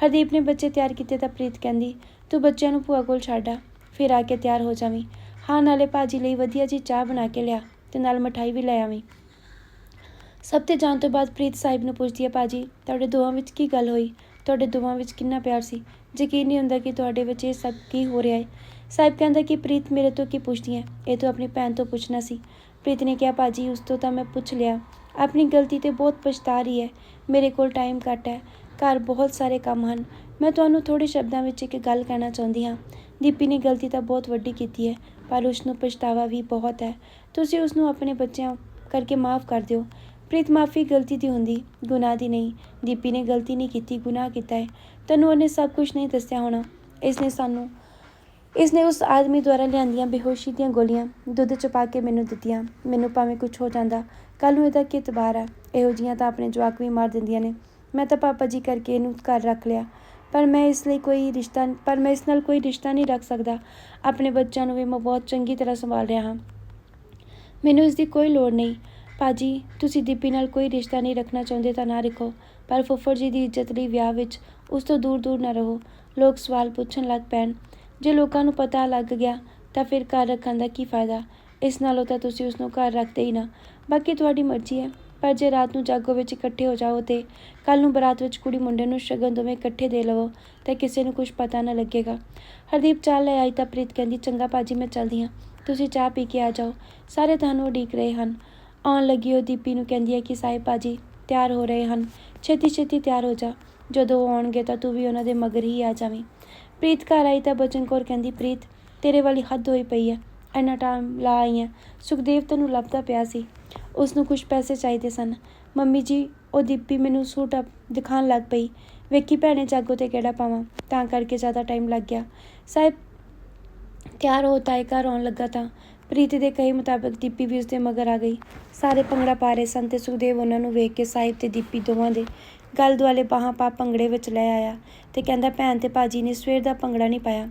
ਹਰਦੀਪ ਨੇ ਬੱਚੇ ਤਿਆਰ ਕੀਤੇ ਤਾਂ ਪ੍ਰੀਤ ਕਹਿੰਦੀ, ਤੂੰ ਬੱਚਿਆਂ ਨੂੰ ਭੂਆ ਕੋਲ ਛੱਡ ਆ, ਫਿਰ ਆ ਕੇ ਤਿਆਰ ਹੋ ਜਾਵੀਂ। ਹਾਂ, ਨਾਲੇ ਭਾਜੀ ਲਈ ਵਧੀਆ ਜੀ ਚਾਹ ਬਣਾ ਕੇ ਲਿਆ ਤੇ ਨਾਲ ਮਠਾਈ ਵੀ ਲੈ ਆਵੀਂ। ਸਭ ਤੇ ਜਾਣ ਤੋਂ ਬਾਅਦ ਪ੍ਰੀਤ ਸਾਹਿਬ ਨੂੰ ਪੁੱਛਦੀ ਹੈ ਭਾਜੀ, ਤੁਹਾਡੇ ਦੋਵਾਂ ਵਿੱਚ ਕੀ ਗੱਲ ਹੋਈ? ਤੁਹਾਡੇ ਦੋਵਾਂ ਵਿੱਚ ਕਿੰਨਾ ਪਿਆਰ ਸੀ? ਯਕੀਨ ਨਹੀਂ ਹੁੰਦਾ ਕਿ ਤੁਹਾਡੇ ਵਿੱਚ ਇਹ ਸਭ ਕੀ ਹੋ ਰਿਹਾ ਹੈ ਸਾਹਿਬ ਕਹਿੰਦਾ ਕਿ ਪ੍ਰੀਤ ਮੇਰੇ ਤੋਂ ਕੀ ਪੁੱਛਦੀ ਹੈ? ਇਹ ਤੋਂ ਆਪਣੀ ਭੈਣ ਤੋਂ ਪੁੱਛਣਾ ਸੀ। ਪ੍ਰੀਤ ਨੇ ਕਿਹਾ, ਭਾਜੀ, ਉਸ ਤੋਂ ਤਾਂ ਮੈਂ ਪੁੱਛ ਲਿਆ। ਆਪਣੀ ਗਲਤੀ ਤੇ ਬਹੁਤ ਪਛਤਾ ਰਹੀ ਹੈ। ਮੇਰੇ ਕੋਲ ਟਾਈਮ ਘੱਟ ਹੈ। ਘਰ ਬਹੁਤ ਸਾਰੇ ਕੰਮ ਹਨ। ਮੈਂ ਤੁਹਾਨੂੰ ਥੋੜੇ ਸ਼ਬਦਾਂ ਵਿੱਚ ਇੱਕ ਗੱਲ ਕਹਿਣਾ ਚਾਹੁੰਦੀ ਹਾਂ। ਦੀਪੀ ਨੇ ਗਲਤੀ ਤਾਂ ਬਹੁਤ ਵੱਡੀ ਕੀਤੀ ਹੈ, ਪਰ ਉਸ ਨੂੰ ਪਛਤਾਵਾ ਵੀ ਬਹੁਤ ਹੈ। ਤੁਸੀਂ ਉਸ ਨੂੰ ਆਪਣੇ ਬੱਚਿਆਂ ਕਰਕੇ ਮਾਫ ਕਰ ਦਿਓ। ਪ੍ਰੀਤ ਮਾਫੀ ਗਲਤੀ ਦੀ ਹੁੰਦੀ, ਗੁਨਾਹ ਦੀ ਨਹੀਂ। ਦੀਪੀ ਨੇ ਗਲਤੀ ਨਹੀਂ ਕੀਤੀ, ਗੁਨਾਹ ਕੀਤਾ ਹੈ। ਤੈਨੂੰ ਉਹਨੇ ਸਭ ਕੁਝ ਨਹੀਂ ਦੱਸਿਆ ਹੋਣਾ। ਇਸ ਨੇ ਸਾਨੂੰ ਇਸ ਨੇ ਉਸ ਆਦਮੀ ਦੁਆਰਾ ਲਿਆਂਦੀਆਂ ਬੇਹੋਸ਼ੀ ਦੀਆਂ ਗੋਲੀਆਂ ਦੁੱਧ ਚ ਪਾ ਕੇ ਮੈਨੂੰ ਦਿੱਤੀਆਂ। ਮੈਨੂੰ ਭਾਵੇਂ ਕੁਝ ਹੋ ਜਾਂਦਾ ਕੱਲ ਨੂੰ ਇਹਦਾ ਕੀ ਇਤਬਾਰ ਆ? ਇਹੋ ਜੀਆਂ ਤਾਂ ਆਪਣੇ ਜਵਾਕ ਵੀ ਮਾਰ ਦਿੰਦੀਆਂ ਨੇ। ਮੈਂ ਤਾਂ ਪਾਪਾ ਜੀ ਕਰਕੇ ਇਹਨੂੰ ਘਰ ਰੱਖ ਲਿਆ। ਪਰ ਮੈਂ ਇਸ ਲਈ ਕੋਈ ਰਿਸ਼ਤਾ, ਪਰ ਮੈਂ ਇਸ ਨਾਲ ਕੋਈ ਰਿਸ਼ਤਾ ਨਹੀਂ ਰੱਖ ਸਕਦਾ। ਆਪਣੇ ਬੱਚਿਆਂ ਨੂੰ ਵੀ ਮੈਂ ਬਹੁਤ ਚੰਗੀ ਤਰ੍ਹਾਂ ਸੰਭਾਲ ਰਿਹਾ ਹਾਂ। ਮੈਨੂੰ ਇਸ ਦੀ ਕੋਈ ਲੋੜ ਨਹੀਂ। ਭਾਜੀ, ਤੁਸੀਂ ਦੀਪੀ ਨਾਲ ਕੋਈ ਰਿਸ਼ਤਾ ਨਹੀਂ ਰੱਖਣਾ ਚਾਹੁੰਦੇ ਤਾਂ ਨਾ ਰੱਖੋ, ਪਰ ਫੁੱਫੜ ਜੀ ਦੀ ਇੱਜ਼ਤ ਲਈ ਵਿਆਹ ਵਿੱਚ ਉਸ ਤੋਂ ਦੂਰ ਦੂਰ ਨਾ ਰਹੋ। ਲੋਕ ਸਵਾਲ ਪੁੱਛਣ ਲੱਗ ਪੈਣ। ਜੇ ਲੋਕਾਂ ਨੂੰ ਪਤਾ ਲੱਗ ਗਿਆ ਤਾਂ ਫਿਰ ਘਰ ਰੱਖਣ ਦਾ ਕੀ ਫਾਇਦਾ? ਇਸ ਨਾਲੋਂ ਤਾਂ ਤੁਸੀਂ ਉਸ ਨੂੰ ਘਰ ਰੱਖਦੇ ਹੀ ਨਾ। ਬਾਕੀ ਤੁਹਾਡੀ ਮਰਜ਼ੀ ਹੈ, ਪਰ ਜੇ ਰਾਤ ਨੂੰ ਜਾਗੋ ਵਿੱਚ ਇਕੱਠੇ ਹੋ ਜਾਓ ਤੇ ਕੱਲ ਨੂੰ ਬਰਾਤ ਵਿੱਚ ਕੁੜੀ ਮੁੰਡੇ ਨੂੰ ਸ਼ਗਨ ਦੋਵੇਂ ਇਕੱਠੇ ਦੇ ਲਵੋ, ਤਾਂ ਕਿਸੇ ਨੂੰ ਕੁਝ ਪਤਾ ਨਾ ਲੱਗੇਗਾ। ਹਰਦੀਪ, ਚਾਹ ਲੈ ਆਈ ਤਾਂ ਪ੍ਰੀਤ ਕਹਿੰਦੀ, ਚੰਗਾ ਭਾਜੀ, ਮੈਂ ਚੱਲਦੀ ਹਾਂ। ਤੁਸੀਂ ਚਾਹ ਪੀ ਕੇ ਆ ਜਾਓ। ਸਾਰੇ ਤੁਹਾਨੂੰ ਉਡੀਕ ਰਹੇ ਹਨ। ਆਉਣ ਲੱਗੀ ਉਹ ਦੀਪੀ ਨੂੰ ਕਹਿੰਦੀ ਹੈ ਕਿ, ਸਾਹਿਬ ਭਾਜੀ, ਤਿਆਰ ਹੋ ਰਹੇ ਹਨ। ਛੇਤੀ ਛੇਤੀ ਤਿਆਰ ਹੋ ਜਾ। ਜਦੋਂ ਉਹ ਆਉਣਗੇ ਤਾਂ ਤੂੰ ਵੀ ਉਹਨਾਂ ਦੇ ਮਗਰ ਹੀ ਆ ਜਾਵੀਂ। ਪ੍ਰੀਤ ਘਰ ਆਈ ਤਾਂ ਬਚਨ ਕੌਰ ਕਹਿੰਦੀ, ਪ੍ਰੀਤ, ਤੇਰੇ ਵਾਲੀ ਹੱਦ ਹੋਈ ਪਈ ਹੈ ਇੰਨਾ ਟਾਈਮ ਲਾ ਆਈ ਹੈ ਸੁਖਦੇਵ ਤੈਨੂੰ ਲੱਭਦਾ ਪਿਆ ਸੀ। ਉਸ ਨੂੰ ਕੁਝ ਪੈਸੇ ਚਾਹੀਦੇ ਸਨ। ਮੰਮੀ ਜੀ, ਉਹ ਦੀਪੀ ਮੈਨੂੰ ਸੂਟ ਅਪ ਦਿਖਾਉਣ ਲੱਗ ਪਈ। ਵੇਖੀ ਭੈਣੇ, ਜਾਗੋ ਤੇ ਕਿਹੜਾ ਪਾਵਾਂ? ਤਾਂ ਕਰਕੇ ਜ਼ਿਆਦਾ ਟਾਈਮ ਲੱਗ ਗਿਆ। ਸਾਹਿਬ, ਤਿਆਰ ਹੋ ਤਾਏ ਘਰ ਆਉਣ ਲੱਗਾ ਤਾਂ ਪ੍ਰੀਤ ਦੇ ਕਹੇ ਮੁਤਾਬਕ ਦੀਪੀ ਵੀ ਉਸਦੇ ਮਗਰ ਆ ਗਈ। ਸਾਰੇ ਭੰਗੜਾ ਪਾ ਰਹੇ ਸਨ ਤੇ ਸੁਖਦੇਵ ਉਹਨਾਂ ਨੂੰ ਵੇਖ ਕੇ ਸਾਹਿਬ ਤੇ ਦੀਪੀ ਦੋਵਾਂ ਦੇ ਗਲ ਦੁਆਲੇ ਬਾਹਾਂ ਪਾ ਭੰਗੜੇ ਵਿੱਚ ਲੈ ਆਇਆ ਤੇ ਕਹਿੰਦਾ, ਭੈਣ ਤੇ ਭਾਜੀ ਨੇ ਸਵੇਰ ਦਾ ਭੰਗੜਾ ਨਹੀਂ ਪਾਇਆ।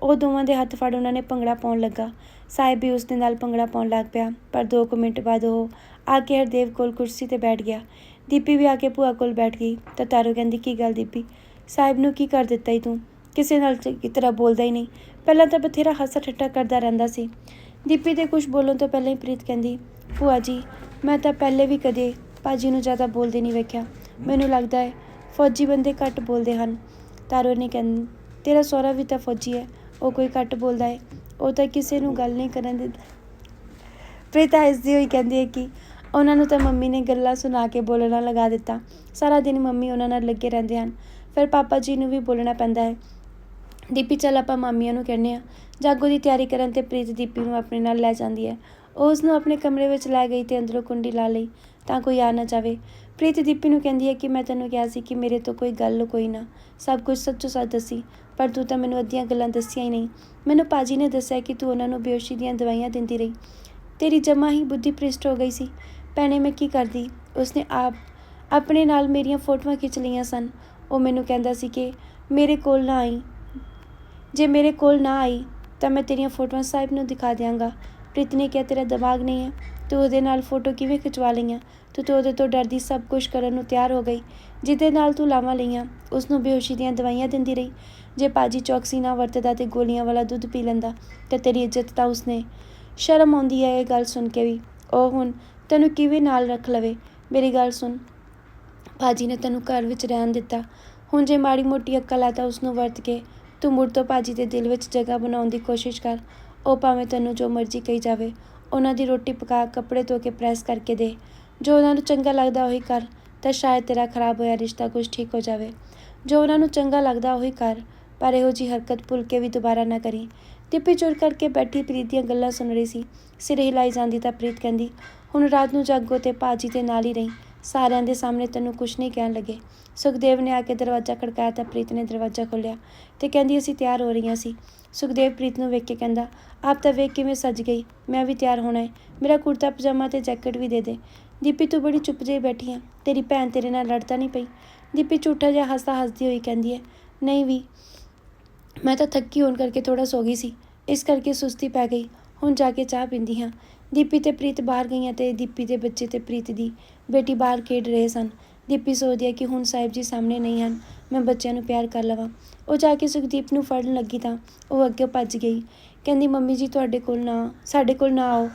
ਉਹ ਦੋਵਾਂ ਦੇ ਹੱਥ ਫੜ ਉਹਨਾਂ ਨੇ ਭੰਗੜਾ ਪਾਉਣ ਲੱਗਾ। ਸਾਹਿਬ ਵੀ ਉਸ ਦੇ ਨਾਲ ਭੰਗੜਾ ਪਾਉਣ ਲੱਗ ਪਿਆ। ਪਰ 2 ਮਿੰਟ ਬਾਅਦ ਉਹ ਆ ਕੇ ਹਰਦੇਵ ਕੋਲ ਕੁਰਸੀ ਤੇ ਬੈਠ ਗਿਆ। ਦੀਪੀ ਵੀ ਆ ਕੇ ਭੂਆ ਕੋਲ ਬੈਠ ਗਈ। ਤਾਂ ਤਾਰੂ ਕਹਿੰਦੀ, ਕੀ ਗੱਲ ਦੀਪੀ? ਸਾਹਿਬ ਨੂੰ ਕੀ ਕਰ ਦਿੱਤਾ ਈ ਤੂੰ? ਕਿਸੇ ਨਾਲ ਚੰਗੀ ਤਰ੍ਹਾਂ ਬੋਲਦਾ ਹੀ ਨਹੀਂ। ਪਹਿਲਾਂ ਤਾਂ ਬਥੇਰਾ ਹਾਸਾ ਠੱਠਾ ਕਰਦਾ ਰਹਿੰਦਾ ਸੀ। ਦੀਪੀ ਦੇ ਕੁਝ ਬੋਲਣ ਤੋਂ ਪਹਿਲਾਂ ਹੀ ਪ੍ਰੀਤ ਕਹਿੰਦੀ, ਭੂਆ ਜੀ, ਮੈਂ ਤਾਂ ਪਹਿਲੇ ਵੀ ਕਦੇ ਭਾਜੀ ਨੂੰ ਜ਼ਿਆਦਾ ਬੋਲਦੇ ਨਹੀਂ ਵੇਖਿਆ। ਮੈਨੂੰ ਲੱਗਦਾ ਹੈ, ਫੌਜੀ ਬੰਦੇ ਘੱਟ ਬੋਲਦੇ ਹਨ। ਤਾਰੋ ਨੇ ਕਹਿੰਦੀ, ਤੇਰਾ ਸਹੁਰਾ ਵੀ ਤਾਂ ਫੌਜੀ ਹੈ, ਉਹ ਕੋਈ ਘੱਟ ਬੋਲਦਾ ਹੈ। ਉਹ ਤਾਂ ਕਿਸੇ ਨੂੰ ਗੱਲ ਨਹੀਂ ਕਰਨ ਦਿੰਦਾ ਪ੍ਰੀਤਾ ਹੱਸਦੀ ਹੋਈ ਕਹਿੰਦੀ ਹੈ ਕਿ ਉਹਨਾਂ ਨੂੰ ਤਾਂ ਮੰਮੀ ਨੇ ਗੱਲਾਂ ਸੁਣਾ ਕੇ ਬੋਲਣਾ ਲਗਾ ਦਿੱਤਾ। ਸਾਰਾ ਦਿਨ ਮੰਮੀ ਉਹਨਾਂ ਨਾਲ ਲੱਗੇ ਰਹਿੰਦੇ ਹਨ। ਫਿਰ ਪਾਪਾ ਜੀ ਨੂੰ ਵੀ ਬੋਲਣਾ ਪੈਂਦਾ ਹੈ। ਦੀਪੀ, ਚੱਲ ਆਪਾਂ ਮਾਮੀਆਂ ਨੂੰ ਕਹਿੰਦੇ ਆ ਜਾਗੋ ਦੀ ਤਿਆਰੀ ਕਰਨ ਤੇ ਪ੍ਰੀਤ ਦੀਪੀ ਨੂੰ ਆਪਣੇ ਨਾਲ ਲੈ ਜਾਂਦੀ ਹੈ। ਉਹ ਉਸ ਨੂੰ ਆਪਣੇ ਕਮਰੇ ਵਿੱਚ ਲੈ ਗਈ ਤੇ ਅੰਦਰੋਂ ਕੁੰਡੀ ਲਾ ਲਈ ਤਾਂ ਕੋਈ ਆ ਨਾ ਜਾਵੇ। ਪ੍ਰੀਤ ਦੀਪੀ ਨੂੰ ਕਹਿੰਦੀ ਹੈ ਕਿ ਮੈਂ ਤੈਨੂੰ ਕਿਹਾ ਸੀ ਕਿ ਮੇਰੇ ਤੋਂ ਕੋਈ ਗੱਲ ਕੋਈ ਨਾ। ਸਭ ਕੁਝ ਸੱਚੋ ਸੱਚ ਦੱਸੀ, ਪਰ ਤੂੰ ਤਾਂ ਮੈਨੂੰ ਅੱਧੀਆਂ ਗੱਲਾਂ ਦੱਸੀਆਂ ਹੀ ਨਹੀਂ। ਮੈਨੂੰ ਪਾਜੀ ਨੇ ਦੱਸਿਆ ਕਿ ਤੂੰ ਉਹਨਾਂ ਨੂੰ ਬੇਹੋਸ਼ੀ ਦੀਆਂ ਦਵਾਈਆਂ ਦਿੰਦੀ ਰਹੀ। ਤੇਰੀ ਜਮਾ ਹੀ ਬੁੱਧੀ ਭ੍ਰਿਸ਼ਟ ਹੋ ਗਈ ਸੀ। ਭੈਣੇ, ਮੈਂ ਕੀ ਕਰਦੀ? ਉਸਨੇ ਆਪ ਆਪਣੇ ਨਾਲ ਮੇਰੀਆਂ ਫੋਟੋਆਂ ਖਿੱਚ ਲਈਆਂ ਸਨ। ਉਹ ਮੈਨੂੰ ਕਹਿੰਦਾ ਸੀ ਕਿ ਮੇਰੇ ਕੋਲ ਨਾ ਆਈ। ਜੇ ਮੇਰੇ ਕੋਲ ਨਾ ਆਈ ਤਾਂ ਮੈਂ ਤੇਰੀਆਂ ਫੋਟੋਆਂ ਸਾਹਿਬ ਨੂੰ ਦਿਖਾ ਦਿਆਂਗਾ। ਪ੍ਰੀਤ ਨੇ ਕਿਹਾ, ਤੇਰਾ ਦਿਮਾਗ ਨਹੀਂ ਹੈ। ਤੂੰ ਉਹਦੇ ਨਾਲ ਫੋਟੋ ਕਿਵੇਂ ਖਿਚਵਾ ਲਈਆਂ? ਤੂੰ ਤਾਂ ਉਹਦੇ ਤੋਂ ਡਰਦੀ ਸਭ ਕੁਝ ਕਰਨ ਨੂੰ ਤਿਆਰ ਹੋ ਗਈ। ਜਿਹਦੇ ਨਾਲ ਤੂੰ ਲਾਵਾਂ ਲਈਆਂ ਉਸ ਨੂੰ ਬੇਹੋਸ਼ੀ ਦੀਆਂ ਦਵਾਈਆਂ ਦਿੰਦੀ ਰਹੀ। ਜੇ ਪਾਜੀ ਚੌਕਸੀ ਨਾ ਵਰਤਦਾ ਤੇ ਗੋਲੀਆਂ ਵਾਲਾ ਦੁੱਧ ਪੀ ਲੈਂਦਾ, ਤਾਂ ਤੇਰੀ ਇੱਜ਼ਤ ਤਾਂ ਉਸਨੇ। ਸ਼ਰਮ ਆਉਂਦੀ ਹੈ ਇਹ ਗੱਲ ਸੁਣ ਕੇ ਵੀ। ਉਹ ਹੁਣ ਤੈਨੂੰ ਕਿਵੇਂ ਨਾਲ ਰੱਖ ਲਵੇ? ਮੇਰੀ ਗੱਲ ਸੁਣ। ਭਾਜੀ ਨੇ ਤੈਨੂੰ ਘਰ ਵਿੱਚ ਰਹਿਣ ਦਿੱਤਾ। ਹੁਣ ਜੇ ਮਾੜੀ ਮੋਟੀ ਅਕਲ ਆ ਤਾਂ ਉਸ ਨੂੰ ਵਰਤ ਕੇ ਤੂੰ ਮੁੜ ਤੋਂ ਭਾਜੀ ਦੇ ਦਿਲ ਵਿੱਚ ਜਗ੍ਹਾ ਬਣਾਉਣ ਦੀ ਕੋਸ਼ਿਸ਼ ਕਰ। ਉਹ ਭਾਵੇਂ ਤੈਨੂੰ ਜੋ ਮਰਜ਼ੀ ਕਹੀ ਜਾਵੇ। ਉਹਨਾਂ ਦੀ ਰੋਟੀ ਪਕਾ ਕੱਪੜੇ ਧੋ ਕੇ ਪ੍ਰੈਸ ਕਰਕੇ ਦੇ। ਜੋ ਉਹਨਾਂ ਨੂੰ ਚੰਗਾ ਲੱਗਦਾ ਉਹੀ ਕਰ, ਤਾਂ ਸ਼ਾਇਦ ਤੇਰਾ ਖਰਾਬ ਹੋਇਆ ਰਿਸ਼ਤਾ ਕੁਝ ਠੀਕ ਹੋ ਜਾਵੇ। ਜੋ ਉਹਨਾਂ ਨੂੰ ਚੰਗਾ ਲੱਗਦਾ ਉਹੀ ਕਰ, ਪਰ ਇਹੋ ਜੀ ਹਰਕਤ ਭੁੱਲ ਕੇ ਵੀ ਦੁਬਾਰਾ ਨਾ ਕਰੀ। ਦੀਪੀ ਚੁਰ ਕਰਕੇ ਬੈਠੀ ਪ੍ਰੀਤ ਦੀਆਂ ਗੱਲਾਂ ਸੁਣ ਰਹੀ ਸੀ। ਸਿਰ ਹਿਲਾਈ ਜਾਂਦੀ ਤਾਂ ਪ੍ਰੀਤ ਕਹਿੰਦੀ, ਹੁਣ ਰਾਤ ਨੂੰ ਜਾਗੋ ਤੇ ਭਾਜੀ ਦੇ ਨਾਲ ਹੀ ਰਹੀ। ਸਾਰਿਆਂ ਦੇ ਸਾਹਮਣੇ ਤੈਨੂੰ ਕੁਝ ਨਹੀਂ ਕਹਿਣ ਲੱਗੇ। ਸੁਖਦੇਵ ਨੇ ਆ ਕੇ ਦਰਵਾਜ਼ਾ ਖੜਕਾਇਆ ਤਾਂ ਪ੍ਰੀਤ ਨੇ ਦਰਵਾਜ਼ਾ ਖੋਲ੍ਹਿਆ ਤੇ ਕਹਿੰਦੀ, ਅਸੀਂ ਤਿਆਰ ਹੋ ਰਹੀਆਂ ਸੀ। ਸੁਖਦੇਵ ਪ੍ਰੀਤ ਨੂੰ ਵੇਖ ਕੇ ਕਹਿੰਦਾ, ਆਪ ਤਾਂ ਵੇਖ ਕਿਵੇਂ ਸੱਜ ਗਈ। ਮੈਂ ਵੀ ਤਿਆਰ ਹੋਣਾ ਹੈ। ਮੇਰਾ ਕੁੜਤਾ, ਪਜਾਮਾ ਤੇ ਜੈਕਟ ਵੀ ਦੇ ਦੇ। ਦੀਪੀ, ਤੂੰ ਬੜੀ ਚੁੱਪ ਜਿਹੀ ਬੈਠੀ ਆ। ਤੇਰੀ ਭੈਣ ਤੇਰੇ ਨਾਲ ਲੜਦਾ ਨਹੀਂ ਪਈ। ਦੀਪੀ ਝੂਠਾ ਜਿਹਾ ਹੱਸਦਾ ਹੱਸਦੀ ਹੋਈ ਕਹਿੰਦੀ ਹੈ, ਨਹੀਂ ਵੀ, ਮੈਂ ਤਾਂ ਥੱਕੀ ਹੋਣ ਕਰਕੇ ਥੋੜਾ ਸੋ ਗਈ ਸੀ। ਇਸ ਕਰਕੇ ਸੁਸਤੀ ਪੈ ਗਈ। ਹੁਣ ਜਾ ਕੇ ਚਾਹ ਪੀਂਦੀ ਹਾਂ। ਦੀਪੀ ਤੇ ਪ੍ਰੀਤ ਬਾਹਰ ਗਈਆਂ ਤੇ ਦੀਪੀ ਦੇ ਬੱਚੇ ਤੇ ਪ੍ਰੀਤ ਦੀ ਬੇਟੀ ਬਾਹਰ ਖੇਡ ਰਹੇ ਸਨ। ਦੀਪੀ ਸੋਚਦੀ ਹੈ ਕਿ ਹੁਣ ਸਾਹਿਬ ਜੀ ਸਾਹਮਣੇ ਨਹੀਂ ਹਨ, ਮੈਂ ਬੱਚਿਆਂ ਨੂੰ ਪਿਆਰ ਕਰ ਲਵਾਂ। ਉਹ ਜਾ ਕੇ ਸੁਖਦੀਪ ਨੂੰ ਫੜਨ ਲੱਗੀ ਤਾਂ ਉਹ ਅੱਗੇ ਭੱਜ ਗਈ। ਕਹਿੰਦੀ, ਮੰਮੀ ਜੀ, ਤੁਹਾਡੇ ਕੋਲ ਨਾ, ਸਾਡੇ ਕੋਲ ਨਾ ਆਓ।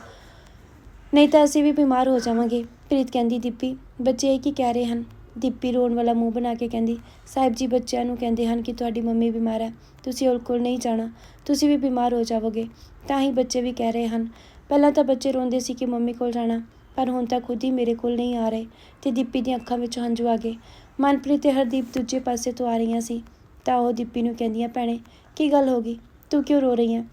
ਨਹੀਂ ਤਾਂ ਅਸੀਂ ਵੀ ਬਿਮਾਰ ਹੋ ਜਾਵਾਂਗੇ। ਪ੍ਰੀਤ ਕਹਿੰਦੀ, ਦੀਪੀ, ਬੱਚੇ ਇਹ ਕੀ ਕਹਿ ਰਹੇ ਹਨ? ਦੀਪੀ ਰੋਣ ਵਾਲਾ ਮੂੰਹ ਬਣਾ ਕੇ ਕਹਿੰਦੀ, ਸਾਹਿਬ ਜੀ ਬੱਚਿਆਂ ਨੂੰ ਕਹਿੰਦੇ ਹਨ ਕਿ ਤੁਹਾਡੀ ਮੰਮੀ ਬਿਮਾਰ ਹੈ। ਤੁਸੀਂ ਉਹ ਕੋਲ ਨਹੀਂ ਜਾਣਾ। ਤੁਸੀਂ ਵੀ ਬਿਮਾਰ ਹੋ ਜਾਵੋਗੇ। ਤਾਂ ਹੀ ਬੱਚੇ ਵੀ ਕਹਿ ਰਹੇ ਹਨ। ਪਹਿਲਾਂ ਤਾਂ ਬੱਚੇ ਰੋਂਦੇ ਸੀ ਕਿ ਮੰਮੀ ਕੋਲ ਜਾਣਾ। ਪਰ ਹੁਣ ਤਾਂ ਖੁਦ ਹੀ ਮੇਰੇ ਕੋਲ ਨਹੀਂ ਆ ਰਹੇ ਤੇ ਦੀਪੀ ਦੀਆਂ ਅੱਖਾਂ ਵਿੱਚ ਹੰਝੂ ਆ ਗਏ ਮਨਪ੍ਰੀਤ ਤੇ ਹਰਦੀਪ ਦੂਜੇ ਪਾਸੇ ਤੋਂ ਆ ਰਹੀਆਂ ਸੀ। ਤਾਂ ਉਹ ਦੀਪੀ ਨੂੰ ਕਹਿੰਦੀਆਂ, ਭੈਣੇ, ਕੀ ਗੱਲ ਹੋ ਗਈ? ਤੂੰ ਕਿਉਂ ਰੋ ਰਹੀ ਹੈ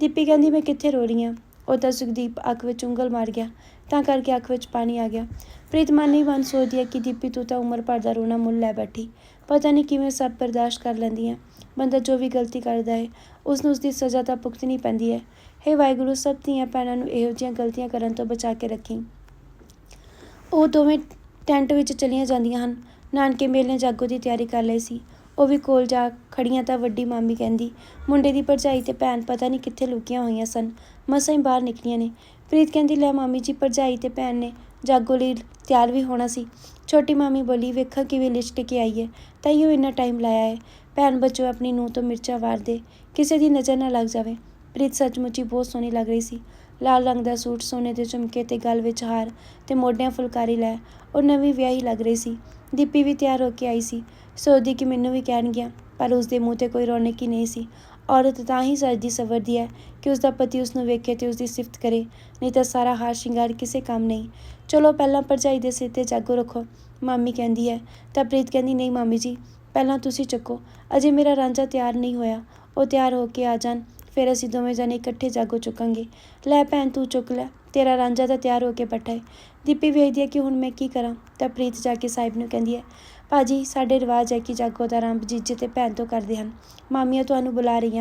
ਦੀਪੀ ਕਹਿੰਦੀ, ਮੈਂ ਕਿੱਥੇ ਰੋ ਰਹੀ ਹਾਂ ਉਹ ਤਾਂ ਸੁਖਦੀਪ ਅੱਖ ਵਿੱਚ ਉਂਗਲ ਮਾਰ ਗਿਆ। ਤਾਂ ਕਰਕੇ ਅੱਖ ਵਿੱਚ ਪਾਣੀ ਆ ਗਿਆ। ਪ੍ਰੀਤ ਮਨ ਹੀ ਮਨ ਸੋਚਦੀ ਹੈ ਕਿ ਦੀਪੀ ਤੂੰ ਤਾਂ ਉਮਰ ਭਰ ਦਾ ਰੋਣਾ ਮੁੱਲ ਲੈ ਬੈਠੀ। ਪਤਾ ਨਹੀਂ ਕਿਵੇਂ ਸਭ ਬਰਦਾਸ਼ਤ ਕਰ ਲੈਂਦੀ ਹੈ ਬੰਦਾ ਜੋ ਵੀ ਗਲਤੀ ਕਰਦਾ ਹੈ ਉਸ ਨੂੰ ਉਸ ਦੀ ਸਜ਼ਾ ਤਾਂ ਭੁਗਤਣੀ ਪੈਂਦੀ ਹੈ। ਹੇ ਵਾਹਿਗੁਰੂ, ਸਭ ਧੀਆਂ ਭੈਣਾਂ ਨੂੰ ਇਹੋ ਜਿਹੀਆਂ ਗਲਤੀਆਂ ਕਰਨ ਤੋਂ ਬਚਾ ਕੇ ਰੱਖੀ। ਉਹ ਦੋਵੇਂ ਟੈਂਟ ਵਿੱਚ ਚਲੀਆਂ ਜਾਂਦੀਆਂ ਹਨ। ਨਾਨਕੇ ਮੇਲੇ ਜਾਗੋ ਦੀ ਤਿਆਰੀ ਕਰ ਲਈ ਸੀ। ਉਹ ਵੀ ਕੋਲ ਜਾ ਖੜੀਆਂ ਤਾਂ ਵੱਡੀ ਮਾਮੀ ਕਹਿੰਦੀ, ਮੁੰਡੇ ਦੀ ਭਰਜਾਈ ਤੇ ਭੈਣ ਪਤਾ ਨਹੀਂ ਕਿੱਥੇ ਲੁਕੀਆਂ ਹੋਈਆਂ ਸਨ। ਮਸਾਂ ਹੀ ਬਾਹਰ ਨਿਕਲੀਆਂ ਨੇ। ਪ੍ਰੀਤ ਕਹਿੰਦੀ, ਲੈ ਮਾਮੀ ਜੀ, ਭਰਜਾਈ ਤੇ ਭੈਣ ਨੇ ਜਾਗੋ ਲਈ ਤਿਆਰ ਵੀ ਹੋਣਾ ਸੀ। ਛੋਟੀ ਮਾਮੀ ਬੋਲੀ, ਵੇਖਾਂ ਕਿਵੇਂ ਲਿਸ਼ਟ ਕੇ ਆਈ ਹੈ ਤਾਈਓ ਇੰਨਾ ਟਾਈਮ ਲਾਇਆ ਹੈ ਭੈਣ ਬੱਚੋ, ਆਪਣੀ ਨੂੰਹ ਤੋਂ ਮਿਰਚਾਂ ਵਾਰ ਦੇ। ਕਿਸੇ ਦੀ ਨਜ਼ਰ ਨਾ ਲੱਗ ਜਾਵੇ। ਪ੍ਰੀਤ ਸੱਚਮੁੱਚ ਹੀ ਬਹੁਤ ਸੋਹਣੀ ਲੱਗ ਰਹੀ ਸੀ। ਲਾਲ ਰੰਗ ਦਾ ਸੂਟ, ਸੋਨੇ ਦੇ ਝੁਮਕੇ ਤੇ ਗਲ ਵਿੱਚ ਹਾਰ ਤੇ ਮੋਢਿਆਂ ਫੁਲਕਾਰੀ ਲੈ। ਉਹ ਨਵੀਂ ਵਿਆਹੀ ਲੱਗ ਰਹੀ ਸੀ। ਦੀਪੀ ਵੀ ਤਿਆਰ ਹੋ ਕੇ ਆਈ ਸੀ। ਸੋਚਦੀ ਕਿ ਮੈਨੂੰ ਵੀ ਕਹਿਣਗੀਆਂ ਪਰ ਉਸ ਦੇ ਮੂੰਹ ਤੇ ਕੋਈ ਰੌਣਕ ਹੀ ਨਹੀਂ ਸੀ। ਔਰਤ ਤਾਂ ਹੀ ਸਰਦੀ ਸਵਰਦੀ ਹੈ ਕਿ ਉਸ ਦਾ ਪਤੀ ਉਸ ਨੂੰ ਵੇਖੇ ਤੇ ਉਸ ਦੀ ਸਿਫਤ ਕਰੇ, ਨਹੀਂ ਤਾਂ ਸਾਰਾ ਹਾਰ ਸ਼ਿੰਗਾਰ ਕਿਸੇ ਕੰਮ ਨਹੀਂ। ਚਲੋ ਪਹਿਲਾਂ ਭਰਜਾਈ ਦੇ ਸਿਰ ਤੇ ਜਾਗੋ ਰੱਖੋ, ਮਾਮੀ ਕਹਿੰਦੀ ਹੈ। ਤਾਂ ਪ੍ਰੀਤ ਕਹਿੰਦੀ, ਨਹੀਂ ਮਾਮੀ ਜੀ, ਪਹਿਲਾਂ ਤੁਸੀਂ ਚੱਕੋ। ਅਜੇ ਮੇਰਾ ਰਾਂਝਾ ਤਿਆਰ ਨਹੀਂ ਹੋਇਆ। ਉਹ ਤਿਆਰ ਹੋ ਕੇ ਆ ਜਾਣ। ਫਿਰ ਅਸੀਂ ਦੋਵੇਂ ਜਣੇ ਇਕੱਠੇ ਜਾਗੋ ਚੁੱਕਾਂਗੇ। ਲੈ ਭੈਣ, ਤੂੰ ਚੁੱਕ ਲੈ। ਤੇਰਾ ਰਾਂਝਾ ਤਾਂ ਤਿਆਰ ਹੋ ਕੇ ਬੈਠਾ ਹੈ ਦੀਪੀ ਵੇਖਦੀ ਹੈ ਕਿ ਹੁਣ ਮੈਂ ਕੀ ਕਰਾਂ। ਤਾਂ ਪ੍ਰੀਤ ਜਾ ਕੇ ਸਾਹਿਬ ਨੂੰ ਕਹਿੰਦੀ ਹੈ, ਭਾਜੀ, ਸਾਡੇ ਰਿਵਾਜ ਹੈ ਕਿ ਜਾਗੋ ਦਾ ਆਰੰਭ ਜੀਜੇ ਤੇ ਭੈਣ ਤੋਂ ਕਰਦੇ ਹਨ। ਮਾਮੀਆਂ ਤੁਹਾਨੂੰ ਬੁਲਾ ਰਹੀਆਂ